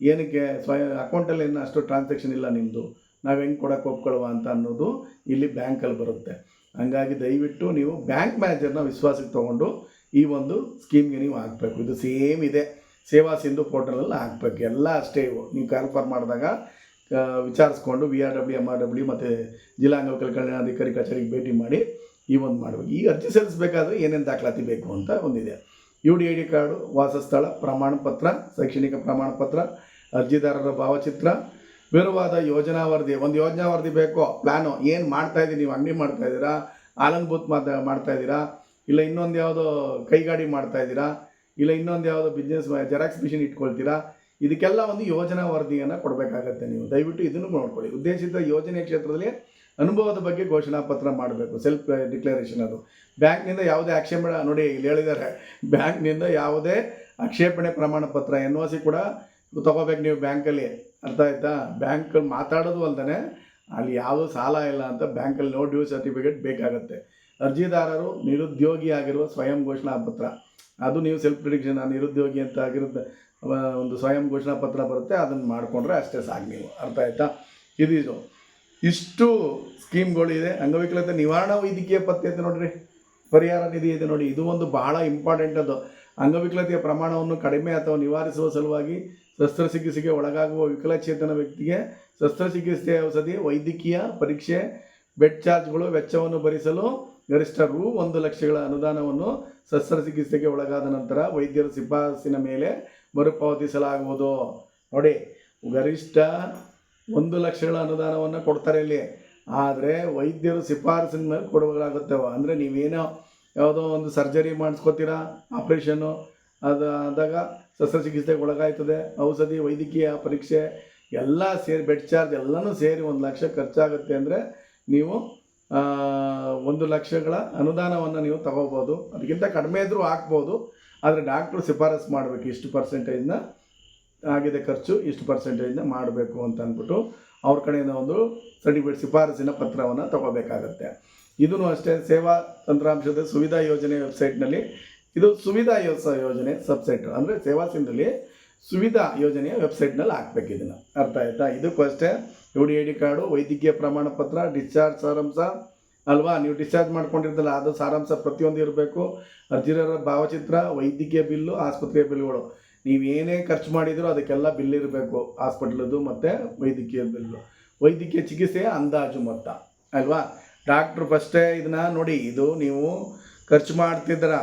ಏನಕ್ಕೆ ಸ್ವಯಂ ಅಕೌಂಟಲ್ಲಿ ಏನು ಅಷ್ಟು ಟ್ರಾನ್ಸಾಕ್ಷನ್ ಇಲ್ಲ ನಿಮ್ಮದು ನಾವು ಹೆಂಗೆ ಕೊಡೋಕೆ ಒಪ್ಕೊಳ್ಳುವ ಅಂತ ಅನ್ನೋದು ಇಲ್ಲಿ ಬ್ಯಾಂಕಲ್ಲಿ ಬರುತ್ತೆ. ಹಂಗಾಗಿ ದಯವಿಟ್ಟು ನೀವು ಬ್ಯಾಂಕ್ ಮ್ಯಾನೇಜರ್ನ ವಿಶ್ವಾಸಕ್ಕೆ ತೊಗೊಂಡು ಈ ಒಂದು ಸ್ಕೀಮ್ಗೆ ನೀವು ಹಾಕಬೇಕು. ಇದು ಸೇಮ್ ಇದೆ. ಸೇವಾ ಸಿಂಧು ಪೋರ್ಟಲಲ್ಲಿ ಹಾಕ್ಬೇಕು. ಎಲ್ಲ ಅಷ್ಟೇ ಇವು. ನೀವು ಕನ್ಫರ್ಮ್ ಮಾಡಿದಾಗ ವಿಚಾರಿಸ್ಕೊಂಡು V R W M R W ಮತ್ತು ಜಿಲ್ಲಾ ಅಂಗವಿಕಲ ಕಲ್ಯಾಣಾಧಿಕಾರಿ ಕಚೇರಿಗೆ ಭೇಟಿ ಮಾಡಿ ಈ ಒಂದು ಮಾಡಬೇಕು ಈ ಅರ್ಜಿ ಸಲ್ಲಿಸಬೇಕಾದ್ರೆ ಏನೇನು ದಾಖಲಾತಿ ಬೇಕು ಅಂತ ಒಂದಿದೆ. U D I D card, ವಾಸಸ್ಥಳ, ಪ್ರಮಾಣ ಪತ್ರ, ಶೈಕ್ಷಣಿಕ ಪ್ರಮಾಣ ಪತ್ರ, ಅರ್ಜಿದಾರರ ಭಾವಚಿತ್ರ, ವಿರುವಾದ ಯೋಜನಾ ವರದಿ. ಒಂದು ಯೋಜನಾ ವರದಿ ಬೇಕು ಪ್ಲ್ಯಾನು ಏನು ಮಾಡ್ತಾ ಇದ್ದೀವಿ ನೀವು ಅಂಗಡಿ ಮಾಡ್ತಾ ಇದ್ದೀರಾ, ಆಲನ್ ಬೂತ್ ಮಾತಾ ಮಾಡ್ತಾ ಇದ್ದೀರಾ, ಇಲ್ಲ ಇನ್ನೊಂದು ಯಾವುದೋ ಕೈಗಾಡಿ ಮಾಡ್ತಾ ಇದ್ದೀರಾ, ಇಲ್ಲ ಇನ್ನೊಂದು ಯಾವುದೋ ಬಿಸ್ನೆಸ್ ಜೆರಾಕ್ಸ್ ಮಿಷಿನ್ ಇಟ್ಕೊಳ್ತೀರಾ ಇದಕ್ಕೆಲ್ಲ ಒಂದು ಯೋಜನಾ ವರದಿಯನ್ನು ಕೊಡಬೇಕಾಗತ್ತೆ ನೀವು. ದಯವಿಟ್ಟು ಇದನ್ನು ನೋಡ್ಕೊಳ್ಳಿ. ಉದ್ದೇಶಿತ ಯೋಜನೆ ಕ್ಷೇತ್ರದಲ್ಲಿ ಅನುಭವದ ಬಗ್ಗೆ ಘೋಷಣಾ ಪತ್ರ ಮಾಡಬೇಕು. ಸೆಲ್ಫ್ ಡಿಕ್ಲರೇಷನ್ ಅದು. ಬ್ಯಾಂಕ್ನಿಂದ ಯಾವುದೇ ಆಕ್ಷೇಪಣೆ, ನೋಡಿ ಇಲ್ಲಿ ಹೇಳಿದ್ದಾರೆ. ಬ್ಯಾಂಕ್ನಿಂದ ಯಾವುದೇ ಆಕ್ಷೇಪಣೆ ಪ್ರಮಾಣ ಪತ್ರ ಎನ್ ಒ ಸಿ ಕೂಡ ತೊಗೋಬೇಕು ನೀವು ಬ್ಯಾಂಕಲ್ಲಿ. ಅರ್ಥ ಆಯ್ತಾ? ಬ್ಯಾಂಕ್ ಮಾತಾಡೋದು ಅಲ್ದೇ ಅಲ್ಲಿ ಯಾವುದೂ ಸಾಲ ಇಲ್ಲ ಅಂತ ಬ್ಯಾಂಕಲ್ಲಿ ನೋ ಡ್ಯೂ ಸರ್ಟಿಫಿಕೇಟ್ ಬೇಕಾಗುತ್ತೆ. ಅರ್ಜಿದಾರರು ನಿರುದ್ಯೋಗಿ ಆಗಿರುವ ಸ್ವಯಂ ಘೋಷಣಾ ಪತ್ರ. ಅದು ನೀವು ಸೆಲ್ಫ್ ಪ್ರಿಡಿಕ್ಷನ್ ನಿರುದ್ಯೋಗಿ ಅಂತ ಆಗಿರುತ್ತೆ. ಒಂದು ಸ್ವಯಂ ಘೋಷಣಾ ಪತ್ರ ಬರುತ್ತೆ, ಅದನ್ನು ಮಾಡಿಕೊಂಡ್ರೆ ಅಷ್ಟೇ ಸಾಕು ನೀವು. ಅರ್ಥ ಆಯ್ತಾ? ಇದು ಇಷ್ಟು ಸ್ಕೀಮ್ಗಳಿದೆ ಅಂಗವಿಕಲತೆ ನಿವಾರಣಾ ವೈದ್ಯಕೀಯ ಪತ್ತೆ ಇದೆ ನೋಡಿರಿ. ಪರಿಹಾರ ನಿಧಿ ಇದೆ ನೋಡಿ. ಇದು ಒಂದು ಬಹಳ ಇಂಪಾರ್ಟೆಂಟ್ ಅದು. ಅಂಗವಿಕಲತೆಯ ಪ್ರಮಾಣವನ್ನು ಕಡಿಮೆ ಅಥವಾ ನಿವಾರಿಸುವ ಸಲುವಾಗಿ ಶಸ್ತ್ರಚಿಕಿತ್ಸೆಗೆ ಒಳಗಾಗುವ ವಿಕಲಚೇತನ ವ್ಯಕ್ತಿಗೆ ಶಸ್ತ್ರಚಿಕಿತ್ಸೆ ಔಷಧಿ, ವೈದ್ಯಕೀಯ ಪರೀಕ್ಷೆ, ಬೆಡ್ ಚಾರ್ಜ್ಗಳು, ವೆಚ್ಚವನ್ನು ಭರಿಸಲು ಗರಿಷ್ಠ ರು ಒಂದು ಲಕ್ಷಗಳ ಅನುದಾನವನ್ನು ಶಸ್ತ್ರಚಿಕಿತ್ಸೆಗೆ ಒಳಗಾದ ನಂತರ ವೈದ್ಯರ ಶಿಫಾರಸಿನ ಮೇಲೆ ಮರುಪಾವತಿಸಲಾಗುವುದು. ನೋಡಿ, ಗರಿಷ್ಠ ಒಂದು ಲಕ್ಷಗಳ ಅನುದಾನವನ್ನು ಕೊಡ್ತಾರೆ ಇಲ್ಲಿ. ಆದರೆ ವೈದ್ಯರು ಶಿಫಾರಸಿನ ಮೇಲೆ ಕೊಡಬೇಕಾಗುತ್ತೆ ಅಂದರೆ ನೀವೇನೋ ಯಾವುದೋ ಒಂದು ಸರ್ಜರಿ ಮಾಡಿಸ್ಕೋತೀರಾ, ಆಪ್ರೇಷನ್ನು, ಅದು, ಆದಾಗ ಶಸ್ತ್ರಚಿಕಿತ್ಸೆಗೆ ಒಳಗಾಯ್ತದೆ, ಔಷಧಿ, ವೈದ್ಯಕೀಯ ಪರೀಕ್ಷೆ, ಎಲ್ಲ ಸೇರಿ ಬೆಡ್ ಚಾರ್ಜ್ ಎಲ್ಲನೂ ಸೇರಿ ಒಂದು ಲಕ್ಷ ಖರ್ಚಾಗುತ್ತೆ ಅಂದರೆ ನೀವು ಒಂದು ಲಕ್ಷಗಳ ಅನುದಾನವನ್ನು ನೀವು ತಗೋಬೋದು. ಅದಕ್ಕಿಂತ ಕಡಿಮೆ ಇದ್ದರೂ ಹಾಕ್ಬೋದು. ಆದರೆ ಡಾಕ್ಟ್ರು ಶಿಫಾರಸು ಮಾಡಬೇಕು, ಇಷ್ಟು ಪರ್ಸೆಂಟೇಜ್ನ ಆಗಿದೆ ಖರ್ಚು, ಇಷ್ಟು ಪರ್ಸೆಂಟೇಜ್ನ ಮಾಡಬೇಕು ಅಂತ ಅಂದ್ಬಿಟ್ಟು ಅವ್ರ ಕಡೆಯಿಂದ ಒಂದು ಸರ್ಟಿಫಿಕೇಟ್ ಶಿಫಾರಸಿನ ಪತ್ರವನ್ನು ತಗೋಬೇಕಾಗತ್ತೆ. ಇದೂ ಅಷ್ಟೇ, ಸೇವಾ ತಂತ್ರಾಂಶದ ಸುವಿಧಾ ಯೋಜನೆ ವೆಬ್ಸೈಟ್ನಲ್ಲಿ ಇದು ಸುವಿಧಾ ಯೋಸ ಯೋಜನೆ ಸಬ್ಸೆಟ್ ಅಂದರೆ ಸೇವಾ ಸಿಂಧಲ್ಲಿ ಸುವಿಧಾ ಯೋಜನೆಯ ವೆಬ್ಸೈಟ್ನಲ್ಲಿ ಹಾಕ್ಬೇಕು ಇದನ್ನು. ಅರ್ಥ ಆಯಿತಾ? ಇದಕ್ಕೂ ಅಷ್ಟೇ U D I D card ವೈದ್ಯಕೀಯ ಪ್ರಮಾಣ ಪತ್ರ ಡಿಸ್ಚಾರ್ಜ್ ಸಾರಾಂಶ ಅಲ್ವಾ? ನೀವು ಡಿಸ್ಚಾರ್ಜ್ ಮಾಡ್ಕೊಂಡಿರ್ತಲ್ಲ ಅದು ಸಾರಾಂಶ ಪ್ರತಿಯೊಂದು ಇರಬೇಕು. ಅರ್ಜಿರರ ಭಾವಚಿತ್ರ, ವೈದ್ಯಕೀಯ ಬಿಲ್ಲು, ಆಸ್ಪತ್ರೆಯ ಬಿಲ್ಗಳು. ನೀವೇನೇ ಖರ್ಚು ಮಾಡಿದರೂ ಅದಕ್ಕೆಲ್ಲ ಬಿಲ್ ಇರಬೇಕು. ಹಾಸ್ಪಿಟ್ಲದ್ದು ಮತ್ತು ವೈದ್ಯಕೀಯ ಬಿಲ್ಲು. ವೈದ್ಯಕೀಯ ಚಿಕಿತ್ಸೆ ಅಂದಾಜು ಮೊತ್ತ. ಅಲ್ವಾ? ಡಾಕ್ಟ್ರು ಫಸ್ಟೇ ಇದನ್ನ ನೋಡಿ, ಇದು ನೀವು ಖರ್ಚು ಮಾಡ್ತಿದ್ದೀರ.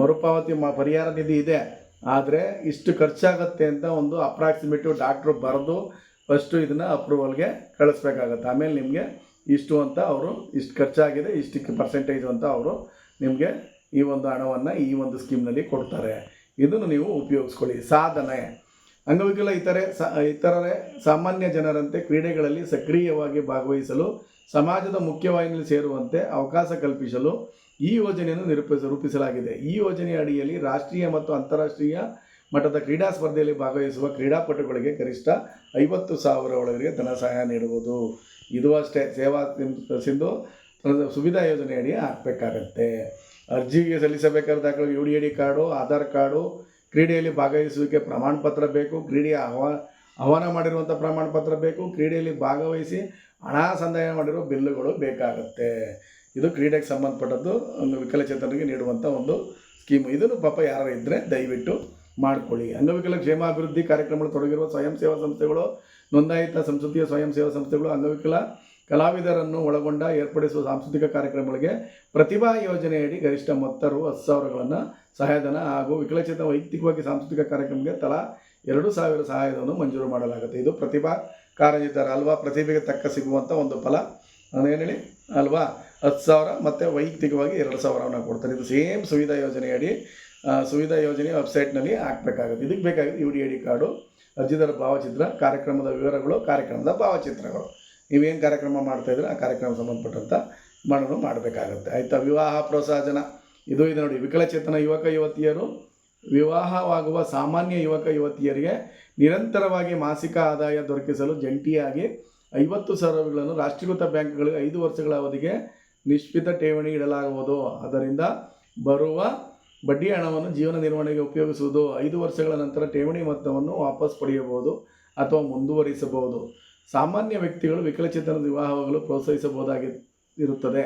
ಮರುಪಾವತಿ ಮ, ಪರಿಹಾರ ನಿಧಿ ಇದೆ. ಆದರೆ ಇಷ್ಟು ಖರ್ಚಾಗತ್ತೆ ಅಂತ ಒಂದು ಅಪ್ರಾಕ್ಸಿಮೇಟಿವ್ ಡಾಕ್ಟ್ರು ಬರೆದು ಫಸ್ಟು ಇದನ್ನು ಅಪ್ರೂವಲ್ಗೆ ಕಳಿಸ್ಬೇಕಾಗತ್ತೆ. ಆಮೇಲೆ ನಿಮಗೆ ಇಷ್ಟು ಅಂತ ಅವರು ಇಷ್ಟು ಖರ್ಚಾಗಿದೆ ಇಷ್ಟಕ್ಕೆ ಪರ್ಸೆಂಟೇಜ್ ಅಂತ ಅವರು ನಿಮಗೆ ಈ ಒಂದು ಹಣವನ್ನು ಈ ಒಂದು ಸ್ಕೀಮ್ನಲ್ಲಿ ಕೊಡ್ತಾರೆ. ಇದನ್ನು ನೀವು ಉಪಯೋಗಿಸ್ಕೊಳ್ಳಿ. ಸಾಧನೆ. ಅಂಗವಿಕಲ ಇತರೆ ಸ ಇತರರೇ ಸಾಮಾನ್ಯ ಜನರಂತೆ ಕ್ರೀಡೆಗಳಲ್ಲಿ ಸಕ್ರಿಯವಾಗಿ ಭಾಗವಹಿಸಲು ಸಮಾಜದ ಮುಖ್ಯವಾಹಿನಿಯಲ್ಲಿ ಸೇರುವಂತೆ ಅವಕಾಶ ಕಲ್ಪಿಸಲು ಈ ಯೋಜನೆಯನ್ನು ನಿರೂಪಿಸ ರೂಪಿಸಲಾಗಿದೆ. ಈ ಯೋಜನೆಯ ಅಡಿಯಲ್ಲಿ ರಾಷ್ಟ್ರೀಯ ಮತ್ತು ಅಂತಾರಾಷ್ಟ್ರೀಯ ಮಟ್ಟದ ಕ್ರೀಡಾ ಸ್ಪರ್ಧೆಯಲ್ಲಿ ಭಾಗವಹಿಸುವ ಕ್ರೀಡಾಪಟುಗಳಿಗೆ ಗರಿಷ್ಠ ಐವತ್ತು ಸಾವಿರ ಒಳಗೆ ಧನ ಸಹಾಯ ನೀಡುವುದು ಇದು ಅಷ್ಟೇ ಸೇವಾ ಸಿಂಧು ಸುವಿಧಾ ಯೋಜನೆಯಡಿ ಹಾಕಬೇಕಾಗತ್ತೆ. ಅರ್ಜಿಗೆ ಸಲ್ಲಿಸಬೇಕಾದ ದಾಖಲೆ U D A D card, Aadhaar card, ಕ್ರೀಡೆಯಲ್ಲಿ ಭಾಗವಹಿಸುವಿಕೆ ಪ್ರಮಾಣ ಪತ್ರ ಬೇಕು, ಕ್ರೀಡೆಯ ಆಹ್ವಾ, ಆಹ್ವಾನ ಮಾಡಿರುವಂಥ ಪ್ರಮಾಣ ಪತ್ರ ಬೇಕು, ಕ್ರೀಡೆಯಲ್ಲಿ ಭಾಗವಹಿಸಿ ಹಣ ಸಂದಾಯ ಮಾಡಿರೋ ಬಿಲ್ಲುಗಳು ಬೇಕಾಗುತ್ತೆ. ಇದು ಕ್ರೀಡೆಗೆ ಸಂಬಂಧಪಟ್ಟದ್ದು ಒಂದು ವಿಕಲಚೇತನಿಗೆ ನೀಡುವಂಥ ಒಂದು ಸ್ಕೀಮ್. ಇದನ್ನು ಪಾಪ ಯಾರು ಇದ್ದರೆ ದಯವಿಟ್ಟು ಮಾಡ್ಕೊಳ್ಳಿ. ಅಂಗವಿಕಲ ಕ್ಷೇಮಾಭಿವೃದ್ಧಿ ಕಾರ್ಯಕ್ರಮಗಳು ತೊಡಗಿರುವ ಸ್ವಯಂ ಸೇವಾ ಸಂಸ್ಥೆಗಳು ನೋಂದಾಯಿತ ಸಂಸ್ಕೃತಿಯ ಸ್ವಯಂ ಸೇವಾ ಸಂಸ್ಥೆಗಳು ಅಂಗವಿಕಲ ಕಲಾವಿದರನ್ನು ಒಳಗೊಂಡ ಏರ್ಪಡಿಸುವ ಸಾಂಸ್ಕೃತಿಕ ಕಾರ್ಯಕ್ರಮಗಳಿಗೆ ಪ್ರತಿಭಾ ಯೋಜನೆಯಡಿ ಗರಿಷ್ಠ ಮೊತ್ತ ರು ಹತ್ತು ಸಾವಿರಗಳನ್ನು ಸಹಾಯಧನ ಹಾಗೂ ವಿಕಲಚೇತನ ವೈಯಕ್ತಿಕವಾಗಿ ಸಾಂಸ್ಕೃತಿಕ ಕಾರ್ಯಕ್ರಮಕ್ಕೆ ತಲಾ ಎರಡು ಸಾವಿರ ಸಹಾಯಧನವನ್ನು ಮಂಜೂರು ಮಾಡಲಾಗುತ್ತೆ. ಇದು ಪ್ರತಿಭಾ ಕಾರ್ಯನಿರತರ ಅಲ್ವಾ? ಪ್ರತಿಭೆಗೆ ತಕ್ಕ ಸಿಗುವಂಥ ಒಂದು ಫಲ. ಏನು ಹೇಳಿ? ಅಲ್ವಾ? ಹತ್ತು ಸಾವಿರ ಮತ್ತು ವೈಯಕ್ತಿಕವಾಗಿ ಎರಡು ಸಾವಿರವನ್ನು ಕೊಡ್ತಾರೆ. ಇದು ಸೇಮ್ ಸುವಿಧಾ ಯೋಜನೆಯಡಿ ಸುವಿಧಾ ಯೋಜನೆ ವೆಬ್ಸೈಟ್ನಲ್ಲಿ ಹಾಕಬೇಕಾಗುತ್ತೆ. ಇದಕ್ಕೆ ಬೇಕಾಗುತ್ತೆ U D I D card, ಅರ್ಜಿದಾರ ಭಾವಚಿತ್ರ, ಕಾರ್ಯಕ್ರಮದ ವಿವರಗಳು, ಕಾರ್ಯಕ್ರಮದ ಭಾವಚಿತ್ರಗಳು. ನೀವೇನು ಕಾರ್ಯಕ್ರಮ ಮಾಡ್ತಾಯಿದ್ರೆ ಆ ಕಾರ್ಯಕ್ರಮ ಸಂಬಂಧಪಟ್ಟಂಥ ಮಾಡೋದು ಮಾಡಬೇಕಾಗುತ್ತೆ. ಆಯಿತಾ? ವಿವಾಹ ಪ್ರೋತ್ಸಾಹನ ಇದು ಇದೆ ನೋಡಿ, ವಿಕಲಚೇತನ ಯುವಕ ಯುವತಿಯರು, ವಿವಾಹವಾಗುವ ಸಾಮಾನ್ಯ ಯುವಕ ಯುವತಿಯರಿಗೆ ನಿರಂತರವಾಗಿ ಮಾಸಿಕ ಆದಾಯ ದೊರಕಿಸಲು ಜಂಟಿಯಾಗಿ ಐವತ್ತು ಸಾವಿರಗಳನ್ನು ರಾಷ್ಟ್ರೀಕೃತ ಬ್ಯಾಂಕ್ಗಳಿಗೆ ಐದು ವರ್ಷಗಳ ಅವಧಿಗೆ ನಿಶ್ಚಿತ ಠೇವಣಿ ಇಡಲಾಗುವುದು. ಅದರಿಂದ ಬರುವ ಬಡ್ಡಿ ಹಣವನ್ನು ಜೀವನ ನಿರ್ವಹಣೆಗೆ ಉಪಯೋಗಿಸುವುದು, ಐದು ವರ್ಷಗಳ ನಂತರ ಠೇವಣಿ ಮೊತ್ತವನ್ನು ವಾಪಸ್ ಪಡೆಯಬಹುದು ಅಥವಾ ಮುಂದುವರಿಸಬಹುದು. ಸಾಮಾನ್ಯ ವ್ಯಕ್ತಿಗಳು ವಿಕಲಚೇತನ ವಿವಾಹವಾಗಲು ಪ್ರೋತ್ಸಾಹಿಸಬಹುದಾಗಿ ಇರುತ್ತದೆ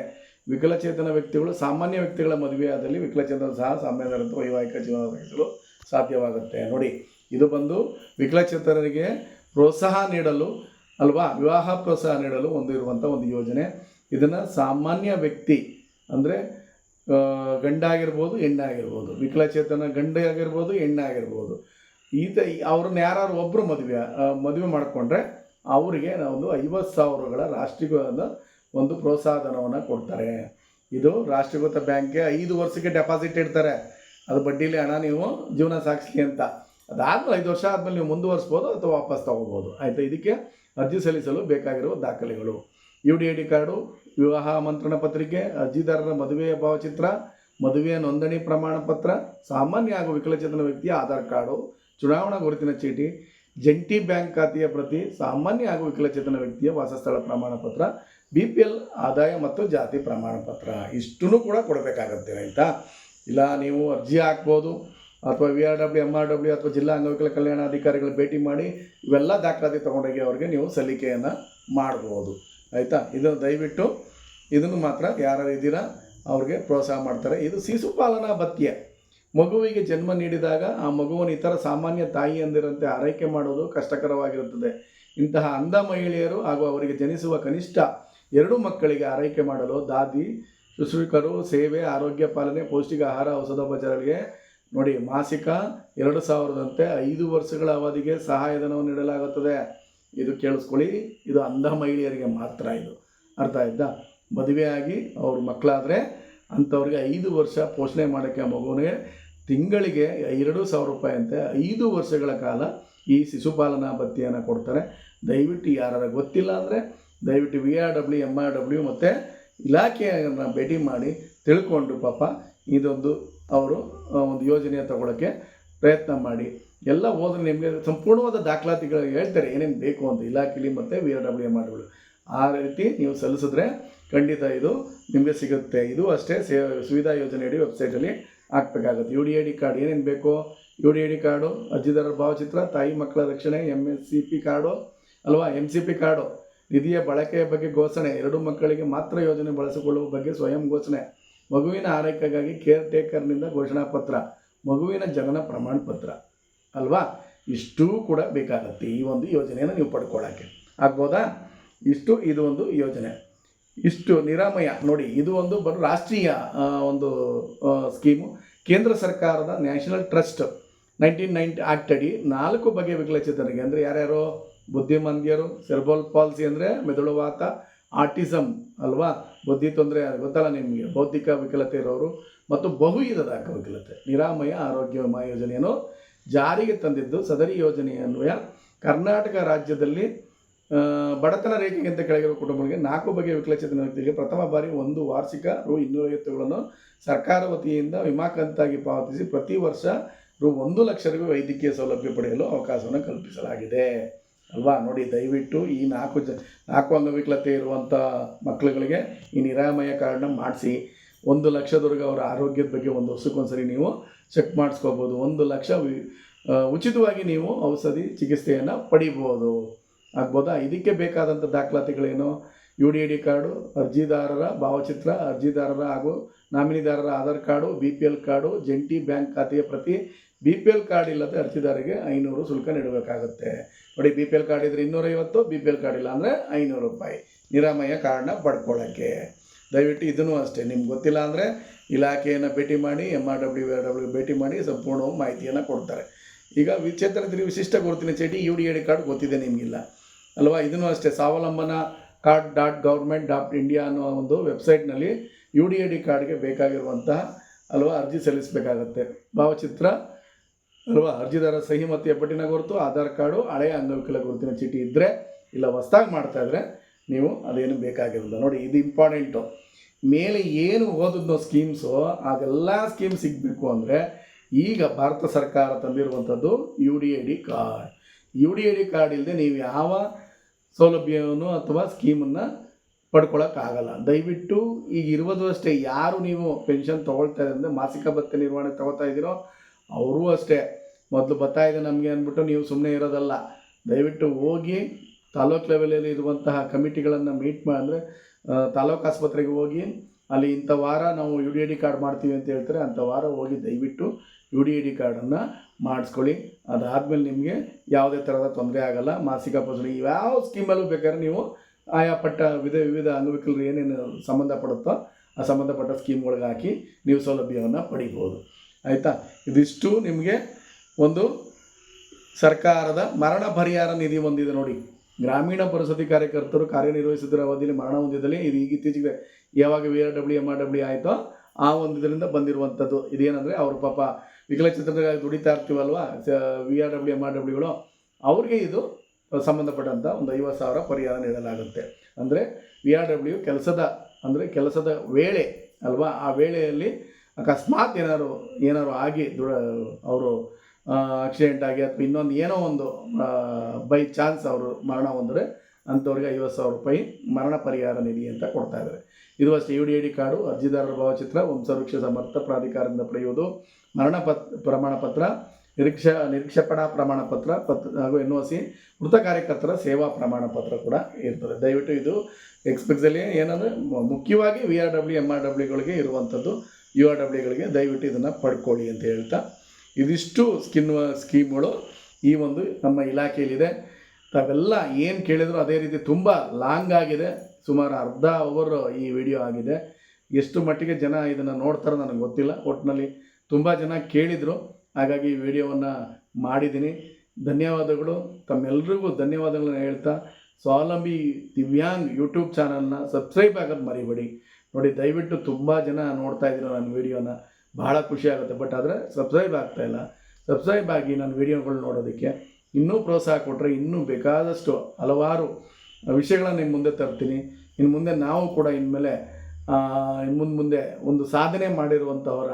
ವಿಕಲಚೇತನ ವ್ಯಕ್ತಿಗಳು ಸಾಮಾನ್ಯ ವ್ಯಕ್ತಿಗಳ ಮದುವೆಯಾದಲ್ಲಿ ವಿಕಲಚೇತನ ಸಹ ಸಾಮಾನ್ಯರಂತ ವೈವಾಹಿಕ ಜೀವನ ನಡೆಸಲು ಸಾಧ್ಯವಾಗುತ್ತೆ. ನೋಡಿ, ಇದು ಬಂದು ವಿಕಲಚೇತನರಿಗೆ ಪ್ರೋತ್ಸಾಹ ನೀಡಲು ಅಲ್ವಾ, ವಿವಾಹ ಪ್ರೋತ್ಸಾಹ ನೀಡಲು ಒಂದು ಇರುವಂಥ ಒಂದು ಯೋಜನೆ. ಇದನ್ನು ಸಾಮಾನ್ಯ ವ್ಯಕ್ತಿ, ಅಂದರೆ ಗಂಡ ಆಗಿರ್ಬೋದು ಹೆಣ್ಣೆ ಆಗಿರ್ಬೋದು ವಿಕಲಚೇತನ ಗಂಡ ಆಗಿರ್ಬೋದು ಹೆಣ್ಣಾಗಿರ್ಬೋದು. ಈತ ಅವ್ರನ್ನ ಯಾರು ಒಬ್ಬರು ಮದುವೆ ಮದುವೆ ಮಾಡಿಕೊಂಡ್ರೆ ಅವರಿಗೆ ಒಂದು ಐವತ್ತು ಸಾವಿರಗಳ ರಾಷ್ಟ್ರೀಕೃತ ಒಂದು ಪ್ರೋತ್ಸಾಹಧನವನ್ನು ಕೊಡ್ತಾರೆ. ಇದು ರಾಷ್ಟ್ರೀಕೃತ ಬ್ಯಾಂಕ್ಗೆ ಐದು ವರ್ಷಕ್ಕೆ ಡೆಪಾಸಿಟ್ ಇಡ್ತಾರೆ. ಅದು ಬಡ್ಡಿಲಿ ಹಣ ನೀವು ಜೀವನ ಸಾಗಿಸ್ಲಿ ಅಂತ. ಅದಾದ್ಮೇಲೆ ಐದು ವರ್ಷ ಆದಮೇಲೆ ನೀವು ಮುಂದುವರಿಸ್ಬೋದು ಅಥವಾ ವಾಪಸ್ ತಗೋಬೋದು. ಆಯಿತಾ? ಇದಕ್ಕೆ ಅರ್ಜಿ ಸಲ್ಲಿಸಲು ಬೇಕಾಗಿರುವ ದಾಖಲೆಗಳು. U D I D card ವಿವಾಹ ಆಮಂತ್ರಣ ಪತ್ರಿಕೆ, ಅರ್ಜಿದಾರರ ಮದುವೆಯ ಭಾವಚಿತ್ರ, ಮದುವೆಯ ನೋಂದಣಿ ಪ್ರಮಾಣ ಪತ್ರ, ಸಾಮಾನ್ಯ ಹಾಗೂ ವಿಕಲಚೇತನ ವ್ಯಕ್ತಿಯ ಆಧಾರ್ ಕಾರ್ಡು, ಚುನಾವಣಾ ಗುರುತಿನ ಚೀಟಿ, ಜಂಟಿ ಬ್ಯಾಂಕ್ ಖಾತೆಯ ಪ್ರತಿ ಸಾಮಾನ್ಯ ಹಾಗೂ ವಿಕಲಚೇತನ ವ್ಯಕ್ತಿಯ ವಾಸಸ್ಥಳ ಪ್ರಮಾಣ ಪತ್ರ, ಬಿ ಪಿ ಎಲ್ ಆದಾಯ ಮತ್ತು ಜಾತಿ ಪ್ರಮಾಣ ಪತ್ರ. ಇಷ್ಟೂ ಕೂಡ ಕೊಡಬೇಕಾಗತ್ತೆ, ಆಯಿತಾ? ಇಲ್ಲ, ನೀವು ಅರ್ಜಿ ಹಾಕ್ಬೋದು, ಅಥವಾ V R W, M R W ಅಥವಾ ಜಿಲ್ಲಾ ಅಂಗವಿಕಲ ಕಲ್ಯಾಣ ಅಧಿಕಾರಿಗಳು ಭೇಟಿ ಮಾಡಿ ಇವೆಲ್ಲ ದಾಖಲಾತಿ ತೊಗೊಂಡೋಗಿ ಅವ್ರಿಗೆ ನೀವು ಸಲ್ಲಿಕೆಯನ್ನು ಮಾಡ್ಬೋದು. ಆಯಿತಾ? ಇದು ದಯವಿಟ್ಟು ಇದನ್ನು ಮಾತ್ರ ಯಾರು ಇದ್ದೀರಾ? ಅವ್ರಿಗೆ ಪ್ರೋತ್ಸಾಹ ಮಾಡ್ತಾರೆ. ಇದು ಶಿಶುಪಾಲನಾ ಭತ್ಯೆ. ಮಗುವಿಗೆ ಜನ್ಮ ನೀಡಿದಾಗ ಆ ಮಗುವನ್ನು ಇತರ ಸಾಮಾನ್ಯ ತಾಯಿಯಂದಿರಂತೆ ಆರೈಕೆ ಮಾಡುವುದು ಕಷ್ಟಕರವಾಗಿರುತ್ತದೆ. ಇಂತಹ ಅಂಧ ಮಹಿಳೆಯರು ಹಾಗೂ ಅವರಿಗೆ ಜನಿಸುವ ಕನಿಷ್ಠ ಎರಡು ಮಕ್ಕಳಿಗೆ ಆರೈಕೆ ಮಾಡಲು ದಾದಿ, ಶುಶ್ರೂಷಕರು, ಸೇವೆ, ಆರೋಗ್ಯ ಪಾಲನೆ ಪೌಷ್ಟಿಕ ಆಹಾರ ಔಷಧೋಪಚಾರಗಳಿಗೆ ನೋಡಿ ಮಾಸಿಕ ಎರಡು ಸಾವಿರದಂತೆ ಐದು ವರ್ಷಗಳ ಅವಧಿಗೆ ಸಹಾಯಧನವನ್ನು ನೀಡಲಾಗುತ್ತದೆ. ಇದು ಕೇಳಿಸ್ಕೊಳ್ಳಿ, ಇದು ಅಂಧ ಮಹಿಳೆಯರಿಗೆ ಮಾತ್ರ ಇದು. ಅರ್ಥ ಆಯ್ತಾ? ಮದುವೆಯಾಗಿ ಅವ್ರ ಮಕ್ಕಳಾದರೆ ಅಂಥವ್ರಿಗೆ ಐದು ವರ್ಷ ಪೋಷಣೆ ಮಾಡೋಕ್ಕೆ ಮಗುವಿಗೆ ತಿಂಗಳಿಗೆ ಎರಡು ಸಾವಿರ ರೂಪಾಯಿ ಅಂತೆ. ಐದು ವರ್ಷಗಳ ಕಾಲ ಈ ಶಿಶುಪಾಲನಾ ಭತ್ತಿಯನ್ನು ಕೊಡ್ತಾರೆ. ದಯವಿಟ್ಟು ಯಾರು ಗೊತ್ತಿಲ್ಲ ಅಂದರೆ ದಯವಿಟ್ಟು V R W, M R W ಮತ್ತು ಇಲಾಖೆಯನ್ನು ಭೇಟಿ ಮಾಡಿ ತಿಳ್ಕೊಂಡು ಪಾಪ ಇದೊಂದು ಅವರು ಒಂದು ಯೋಜನೆ ತಗೊಳ್ಳೋಕ್ಕೆ ಪ್ರಯತ್ನ ಮಾಡಿ. ಎಲ್ಲ ಹೋದ್ರೆ ನಿಮಗೆ ಸಂಪೂರ್ಣವಾದ ದಾಖಲಾತಿಗಳು ಹೇಳ್ತಾರೆ, ಏನೇನು ಬೇಕು ಅಂತ. ಇಲಾಖೆಲಿ ಮತ್ತು ವಿ ಆರ್ ಡಬ್ಲ್ಯೂ ಮಾಡಿಬಿಡು. ಆ ರೀತಿ ನೀವು ಸಲ್ಲಿಸಿದ್ರೆ ಖಂಡಿತ ಇದು ನಿಮಗೆ ಸಿಗುತ್ತೆ. ಇದು ಅಷ್ಟೇ ಸೇ, ಸುವಿಧಾ ಯೋಜನೆಯಡಿ ವೆಬ್ಸೈಟಲ್ಲಿ ಹಾಕ್ಬೇಕಾಗುತ್ತೆ. U D I D card ಏನೇನು ಬೇಕು, U D I D card, ಅರ್ಜಿದಾರರ ಭಾವಚಿತ್ರ, ತಾಯಿ ಮಕ್ಕಳ ರಕ್ಷಣೆ M S C P card, ಅಲ್ವಾ ಎಂ ಸಿ ಪಿ ಕಾರ್ಡು, ನಿಧಿಯ ಬಳಕೆಯ ಬಗ್ಗೆ ಘೋಷಣೆ, ಎರಡು ಮಕ್ಕಳಿಗೆ ಮಾತ್ರ ಯೋಜನೆ ಬಳಸಿಕೊಳ್ಳುವ ಬಗ್ಗೆ ಸ್ವಯಂ ಘೋಷಣೆ, ಮಗುವಿನ ಆರೈಕೆಗಾಗಿ ಕೇರ್ ಟೇಕರ್ನಿಂದ ಘೋಷಣಾ ಪತ್ರ, ಮಗುವಿನ ಜನನ ಪ್ರಮಾಣ ಪತ್ರ ಅಲ್ವಾ? ಇಷ್ಟೂ ಕೂಡ ಬೇಕಾಗತ್ತೆ ಈ ಒಂದು ಯೋಜನೆಯನ್ನು ನೀವು ಪಡ್ಕೊಳ್ಳೋಕ್ಕೆ ಆಗ್ಬೋದಾ? ಇಷ್ಟು ಇದು ಒಂದು ಯೋಜನೆ. ಇಷ್ಟು ನಿರಾಮಯ. ನೋಡಿ, ಇದು ಒಂದು ಬರೋ ರಾಷ್ಟ್ರೀಯ ಒಂದು ಸ್ಕೀಮು. ಕೇಂದ್ರ ಸರ್ಕಾರದ national trust nineteen ninety act ಅಡಿ ನಾಲ್ಕು ಬಗೆ ವಿಕಲಚೇತನರಿಗೆ ಅಂದರೆ ಯಾರ್ಯಾರು? ಬುದ್ಧಿಮಂದಿಯರು, ಸೆರ್ಬೋಲ್ ಪಾಲ್ಸಿ ಅಂದರೆ ಮೆದುಳುವಾತ ಆರ್ಟಿಸಮ್ ಅಲ್ವಾ? ಬುದ್ಧಿ ತೊಂದರೆ ಗೊತ್ತಲ್ಲ ನಿಮಗೆ. ಬೌದ್ಧಿಕ ವಿಕಲತೆ ಇರೋರು ಮತ್ತು ಬಹು ವಿಧದ ವಿಕಲತೆ. ನಿರಾಮಯ ಆರೋಗ್ಯ ವಿಮಾ ಯೋಜನೆಯನ್ನು ಜಾರಿಗೆ ತಂದಿದ್ದು ಸದರಿ ಯೋಜನೆಯನ್ವಯ ಕರ್ನಾಟಕ ರಾಜ್ಯದಲ್ಲಿ ಬಡತನ ರೇಖೆಗಿಂತ ಕೆಳಗಿರುವ ಕುಟುಂಬಗಳಿಗೆ ನಾಲ್ಕು ಬಗೆಯ ವಿಕಲಚೇತನ ವ್ಯಕ್ತಿಗೆ ಪ್ರಥಮ ಬಾರಿ ಒಂದು ವಾರ್ಷಿಕ ರು ಇನ್ನೂರೈವತ್ತುಗಳನ್ನು ಸರ್ಕಾರ ವತಿಯಿಂದ ವಿಮಾ ಕಂತಾಗಿ ಪಾವತಿಸಿ ಪ್ರತಿ ವರ್ಷ ರು ಒಂದು ಲಕ್ಷರಿಗೂ ವೈದ್ಯಕೀಯ ಸೌಲಭ್ಯ ಪಡೆಯಲು ಅವಕಾಶವನ್ನು ಕಲ್ಪಿಸಲಾಗಿದೆ. ಅಲ್ವಾ? ನೋಡಿ, ದಯವಿಟ್ಟು ಈ ನಾಲ್ಕು ಜ, ನಾಲ್ಕು ಅಂಗವಿಕಲತೆ ಇರುವಂಥ ಮಕ್ಕಳುಗಳಿಗೆ ಈ ನಿರಾಮಯ ಕಾರ್ಡ್ನ ಮಾಡಿಸಿ. ಒಂದು ಲಕ್ಷದವರೆಗೆ ಅವರ ಆರೋಗ್ಯದ ಬಗ್ಗೆ ಒಂದು ವರ್ಷಕ್ಕೊಂದ್ಸರಿ ನೀವು ಚೆಕ್ ಮಾಡಿಸ್ಕೋಬೋದು. ಒಂದು ಲಕ್ಷ ಉಚಿತವಾಗಿ ನೀವು ಔಷಧಿ ಚಿಕಿತ್ಸೆಯನ್ನು ಪಡಿಬೋದು. ಆಗ್ಬೋದಾ? ಇದಕ್ಕೆ ಬೇಕಾದಂಥ ದಾಖಲಾತಿಗಳೇನು? U D I D card, ಅರ್ಜಿದಾರರ ಭಾವಚಿತ್ರ, ಅರ್ಜಿದಾರರ ಹಾಗೂ ನಾಮಿನಿದಾರರ Aadhaar card, B P L card, ಜಂಟಿ ಬ್ಯಾಂಕ್ ಖಾತೆಯ ಪ್ರತಿ ಬಿ ಪಿ ಎಲ್ ಕಾರ್ಡ್ ಇಲ್ಲದೆ ಅರ್ಜಿದಾರರಿಗೆ ಐನೂರು ಶುಲ್ಕ ನೀಡಬೇಕಾಗುತ್ತೆ. ನೋಡಿ, ಬಿ ಪಿ ಎಲ್ ಕಾರ್ಡ್ ಇದ್ದರೆ ಇನ್ನೂರೈವತ್ತು, ಬಿ ಪಿ ಎಲ್ ಕಾರ್ಡ್ ಇಲ್ಲ ಅಂದರೆ ಐನೂರು ರೂಪಾಯಿ. ನಿರಾಮಯ ಕಾರ್ಡ್ನ ಪಡ್ಕೊಳ್ಳೋಕ್ಕೆ ದಯವಿಟ್ಟು ಇದನ್ನು ಅಷ್ಟೇ. ನಿಮ್ಗೆ ಗೊತ್ತಿಲ್ಲ ಅಂದರೆ ಇಲಾಖೆಯನ್ನು ಭೇಟಿ ಮಾಡಿ M R W R W ಭೇಟಿ ಮಾಡಿ ಸಂಪೂರ್ಣವಾಗಿ ಮಾಹಿತಿಯನ್ನು ಕೊಡ್ತಾರೆ. ಈಗ ವಿಚೇತನದಲ್ಲಿ ವಿಶಿಷ್ಟ ಗುರುತಿನ ಚೀಟಿ U D I D card ಗೊತ್ತಿದೆ ನಿಮಗಿಲ್ಲ. ಅಲ್ವಾ? ಇದನ್ನು ಅಷ್ಟೇ. Swavalamban card dot government dot India ಅನ್ನೋ ಒಂದು ವೆಬ್ಸೈಟ್ನಲ್ಲಿ ಯು ಡಿ ಐ ಡಿ ಕಾರ್ಡ್ಗೆ ಬೇಕಾಗಿರುವಂತಹ, ಅಲ್ವಾ, ಅರ್ಜಿ ಸಲ್ಲಿಸಬೇಕಾಗತ್ತೆ. ಭಾವಚಿತ್ರ, ಅಲ್ವಾ ಅರ್ಜಿದಾರ ಸಹಿ ಮತ್ತು ಎಪ್ಪಟ್ಟಿನ ಗುರುತು, ಆಧಾರ್ ಕಾರ್ಡು, ಹಳೆಯ ಅಂಗವಿಕಲ ಗುರುತಿನ ಚೀಟಿ ಇದ್ದರೆ ಇಲ್ಲ ಹೊಸ್ದಾಗಿ ಮಾಡ್ತಾಯಿದ್ರೆ ನೀವು ಅದೇನು ಬೇಕಾಗಿರಲ್ಲ ನೋಡಿ, ಇದು ಇಂಪಾರ್ಟೆಂಟು ಮೇಲೆ ಏನು ಓದಿದ್ನೋ ಸ್ಕೀಮ್ಸು ಅದೆಲ್ಲ ಸ್ಕೀಮ್ ಸಿಗಬೇಕು ಅಂದರೆ ಈಗ ಭಾರತ ಸರ್ಕಾರ ತಂದಿರುವಂಥದ್ದು U D I D card U D I D card ಇಲ್ಲದೆ ನೀವು ಯಾವ ಸೌಲಭ್ಯವನ್ನು ಅಥವಾ ಸ್ಕೀಮನ್ನು ಪಡ್ಕೊಳ್ಳೋಕ್ಕಾಗಲ್ಲ ದಯವಿಟ್ಟು ಈಗ ಇರುವುದು ಅಷ್ಟೇ. ಯಾರು ನೀವು ಪೆನ್ಷನ್ ತೊಗೊಳ್ತಾ ಅಂದರೆ ಮಾಸಿಕ ಭತ್ಯೆ ನಿರ್ವಹಣೆ ತೊಗೊಳ್ತಾ ಇದ್ದೀರೋ ಅವರೂ ಅಷ್ಟೇ. ಮೊದಲು ಬರ್ತಾ ಇದೆ ನಮಗೆ ಅಂದ್ಬಿಟ್ಟು ನೀವು ಸುಮ್ಮನೆ ಇರೋದಲ್ಲ. ದಯವಿಟ್ಟು ಹೋಗಿ ತಾಲೂಕು ಲೆವೆಲಲ್ಲಿ ಇರುವಂತಹ ಕಮಿಟಿಗಳನ್ನು ಮೀಟ್ ಮಾಡಿ ಅಂದರೆ ತಾಲೂಕು ಆಸ್ಪತ್ರೆಗೆ ಹೋಗಿ, ಅಲ್ಲಿ ಇಂಥ ವಾರ ನಾವು ಯು ಡಿ ಡಿ ಕಾರ್ಡ್ ಮಾಡ್ತೀವಿ ಅಂತ ಹೇಳ್ತಾರೆ. ಅಂಥ ವಾರ ಹೋಗಿ ದಯವಿಟ್ಟು ಯು ಡಿ ಐ ಡಿ ಕಾರ್ಡನ್ನು ಮಾಡಿಸ್ಕೊಳ್ಳಿ. ಅದಾದಮೇಲೆ ನಿಮಗೆ ಯಾವುದೇ ಥರದ ತೊಂದರೆ ಆಗಲ್ಲ. ಮಾಸಿಕ ಪೋಷಣೆ ಯಾವ ಸ್ಕೀಮಲ್ಲೂ ಬೇಕಾದ್ರೆ ನೀವು ಆಯಾ ಪಟ್ಟ ವಿಧ ವಿವಿಧ ಅಂಗವಿಕಲರು ಏನೇನು ಸಂಬಂಧಪಡುತ್ತೋ ಆ ಸಂಬಂಧಪಟ್ಟ ಸ್ಕೀಮ್ಗಳಿಗೆ ಹಾಕಿ ನೀವು ಸೌಲಭ್ಯವನ್ನು ಪಡಿಬೋದು. ಆಯಿತಾ? ಇದಿಷ್ಟು ನಿಮಗೆ ಒಂದು ಸರ್ಕಾರದ ಮರಣ ಪರಿಹಾರ ನಿಧಿ ಹೊಂದಿದೆ ನೋಡಿ. ಗ್ರಾಮೀಣ ಪರಿಸ್ಥಿತಿ ಕಾರ್ಯಕರ್ತರು ಕಾರ್ಯನಿರ್ವಹಿಸಿದ್ರ ಅವಧಿಯಲ್ಲಿ ಮರಣ ಹೊಂದಿದಲ್ಲಿ ಇದು ಈಗ ಇತ್ತೀಚೆಗೆ ಯಾವಾಗ V R W, M R W ಆಯಿತೋ, ಆ ಒಂದು ಇದರಿಂದ ಬಂದಿರುವಂಥದ್ದು. ಇದೇನಂದರೆ ಅವ್ರ ಪಾಪ ವಿಕಲಚೇತನರಿಗಾಗಿ ದುಡಿತಾ ಇರ್ತೀವಲ್ವ V R W, M R ಡಬ್ಲ್ಯೂಗಳು ಅವ್ರಿಗೆ ಇದು ಸಂಬಂಧಪಟ್ಟಂಥ ಒಂದು ಐವತ್ತು ಸಾವಿರ ಪರಿಹಾರ ನೀಡಲಾಗುತ್ತೆ. ಅಂದರೆ ವಿ ಆರ್ ಡಬ್ಲ್ಯೂ ಕೆಲಸದ, ಅಂದರೆ ಕೆಲಸದ ವೇಳೆ ಅಲ್ವಾ, ಆ ವೇಳೆಯಲ್ಲಿ ಅಕಸ್ಮಾತ್ ಏನಾದ್ರು ಏನಾರು ಆಗಿ ದುಡ, ಅವರು ಆಕ್ಸಿಡೆಂಟ್ ಆಗಿ ಅಥವಾ ಇನ್ನೊಂದು ಏನೋ ಒಂದು ಬೈ ಚಾನ್ಸ್ ಅವರು ಮರಣ ಹೊಂದರೆ ಅಂಥವ್ರಿಗೆ ಐವತ್ತು ಸಾವಿರ ರೂಪಾಯಿ ಮರಣ ಪರಿಹಾರ ನಿಧಿ ಅಂತ ಕೊಡ್ತಾ ಇದ್ದಾರೆ. ಇದು ಅಷ್ಟೇ U D I D card, ಅರ್ಜಿದಾರರ ಭಾವಚಿತ್ರ, ವಂಶವೃಕ್ಷ ಸಮರ್ಥ ಪ್ರಾಧಿಕಾರದಿಂದ ಪಡೆಯುವುದು, ಮರಣ ಪತ್, ಪ್ರಮಾಣ ಪತ್ರ, ನಿರೀಕ್ಷಾ ನಿರೀಕ್ಷಪಣಾ ಪ್ರಮಾಣ ಪತ್ರ ಪತ್ರ ಹಾಗೂ ಎನ್ ಒ ಸಿ ಮೃತ ಕಾರ್ಯಕರ್ತರ ಸೇವಾ ಪ್ರಮಾಣ ಪತ್ರ ಕೂಡ ಇರ್ತದೆ. ದಯವಿಟ್ಟು ಇದು ಎಕ್ಸ್ಪೆಕ್ಸಲ್ಲಿ ಏನಂದರೆ ಮುಖ್ಯವಾಗಿ V R W M R ಡಬ್ಲ್ಯೂಗಳಿಗೆ ಇರುವಂಥದ್ದು ಯು ಆರ್ ಡಬ್ಲ್ಯೂಗಳಿಗೆ ದಯವಿಟ್ಟು ಇದನ್ನು ಪಡ್ಕೊಳ್ಳಿ ಅಂತ ಹೇಳ್ತಾ ಇದಿಷ್ಟು ಸ್ಕಿನ್ ಸ್ಕೀಮ್ಗಳು ಈ ಒಂದು ನಮ್ಮ ಇಲಾಖೆಯಲ್ಲಿದೆ. ತಾವೆಲ್ಲ ಏನು ಕೇಳಿದ್ರು ಅದೇ ರೀತಿ ತುಂಬ ಲಾಂಗ್ ಆಗಿದೆ. ಸುಮಾರು ಅರ್ಧ ಅವರ್ ಈ ವಿಡಿಯೋ ಆಗಿದೆ. ಎಷ್ಟು ಮಟ್ಟಿಗೆ ಜನ ಇದನ್ನು ನೋಡ್ತಾರೋ ನನಗೆ ಗೊತ್ತಿಲ್ಲ. ಒಟ್ಟಿನಲ್ಲಿ ತುಂಬ ಜನ ಕೇಳಿದರು. ಹಾಗಾಗಿ ಈ ವಿಡಿಯೋವನ್ನು ಮಾಡಿದ್ದೀನಿ. ಧನ್ಯವಾದಗಳು. ತಮ್ಮೆಲ್ರಿಗೂ ಧನ್ಯವಾದಗಳನ್ನ ಹೇಳ್ತಾ ಸ್ವಾವಲಂಬಿ ದಿವ್ಯಾಂಗ್ ಯೂಟ್ಯೂಬ್ ಚಾನಲ್ನ ಸಬ್ಸ್ಕ್ರೈಬ್ ಆಗೋದು ಮರಿಬೇಡಿ. ನೋಡಿ, ದಯವಿಟ್ಟು ತುಂಬ ಜನ ನೋಡ್ತಾ ಇದ್ದೀರ ನನ್ನ ವೀಡಿಯೋನ ಭಾಳ ಖುಷಿ ಆಗುತ್ತೆ. ಬಟ್ ಆದರೆ ಸಬ್ಸ್ಕ್ರೈಬ್ ಆಗ್ತಾಯಿಲ್ಲ ಸಬ್ಸ್ಕ್ರೈಬ್ ಆಗಿ ನಾನು ವೀಡಿಯೋಗಳು ನೋಡೋದಕ್ಕೆ ಇನ್ನೂ ಪ್ರೋತ್ಸಾಹ ಕೊಟ್ಟರೆ ಇನ್ನೂ ಬೇಕಾದಷ್ಟು ಹಲವಾರು ವಿಷಯಗಳನ್ನು ನಿಮ್ಮ ಮುಂದೆ ತರ್ತೀನಿ. ಇನ್ನು ಮುಂದೆ ನಾವು ಕೂಡ ಇನ್ಮೇಲೆ ಇನ್ನು ಮುಂದೆ ಮುಂದೆ ಒಂದು ಸಾಧನೆ ಮಾಡಿರುವಂಥವರ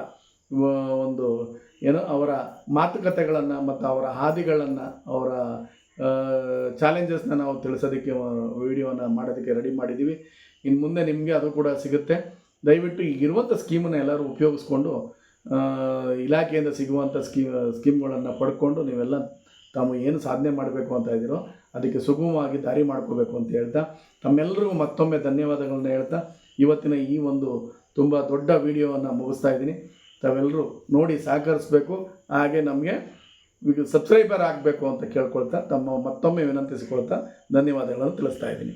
ಒಂದು ಏನು ಅವರ ಮಾತುಕತೆಗಳನ್ನು ಮತ್ತು ಅವರ ಹಾದಿಗಳನ್ನು ಅವರ ಚಾಲೆಂಜಸ್ನ ನಾವು ತಿಳಿಸೋದಕ್ಕೆ ವಿಡಿಯೋನ ಮಾಡೋದಕ್ಕೆ ರೆಡಿ ಮಾಡಿದ್ದೀವಿ. ಇನ್ನು ಮುಂದೆ ನಿಮಗೆ ಅದು ಕೂಡ ಸಿಗುತ್ತೆ. ದಯವಿಟ್ಟು ಈಗಿರುವಂಥ ಸ್ಕೀಮನ್ನು ಎಲ್ಲರೂ ಉಪಯೋಗಿಸ್ಕೊಂಡು ಇಲಾಖೆಯಿಂದ ಸಿಗುವಂಥ ಸ್ಕೀ, ಸ್ಕೀಮ್ಗಳನ್ನು ಪಡ್ಕೊಂಡು ನೀವೆಲ್ಲ ತಾವು ಏನು ಸಾಧನೆ ಮಾಡಬೇಕು ಅಂತ ಇದ್ದೀರೋ ಅದಕ್ಕೆ ಸುಗಮವಾಗಿ ದಾರಿ ಮಾಡ್ಕೋಬೇಕು ಅಂತ ಹೇಳ್ತಾ ತಮ್ಮೆಲ್ಲರಿಗೂ ಮತ್ತೊಮ್ಮೆ ಧನ್ಯವಾದಗಳನ್ನ ಹೇಳ್ತಾ, ಇವತ್ತಿನ ಈ ಒಂದು ತುಂಬ ದೊಡ್ಡ ವಿಡಿಯೋವನ್ನು ಮುಗಿಸ್ತಾ ಇದ್ದೀನಿ. ತಾವೆಲ್ಲರೂ ನೋಡಿ ಸಹಕರಿಸಬೇಕು, ಹಾಗೆ ನಮಗೆ ಸಬ್ಸ್ಕ್ರೈಬರ್ ಆಗಬೇಕು ಅಂತ ಕೇಳ್ಕೊಳ್ತಾ, ತಮ್ಮ ಮತ್ತೊಮ್ಮೆ ವಿನಂತಿಸಿಕೊಳ್ತಾ ಧನ್ಯವಾದಗಳನ್ನು ತಿಳಿಸ್ತಾ ಇದ್ದೀನಿ.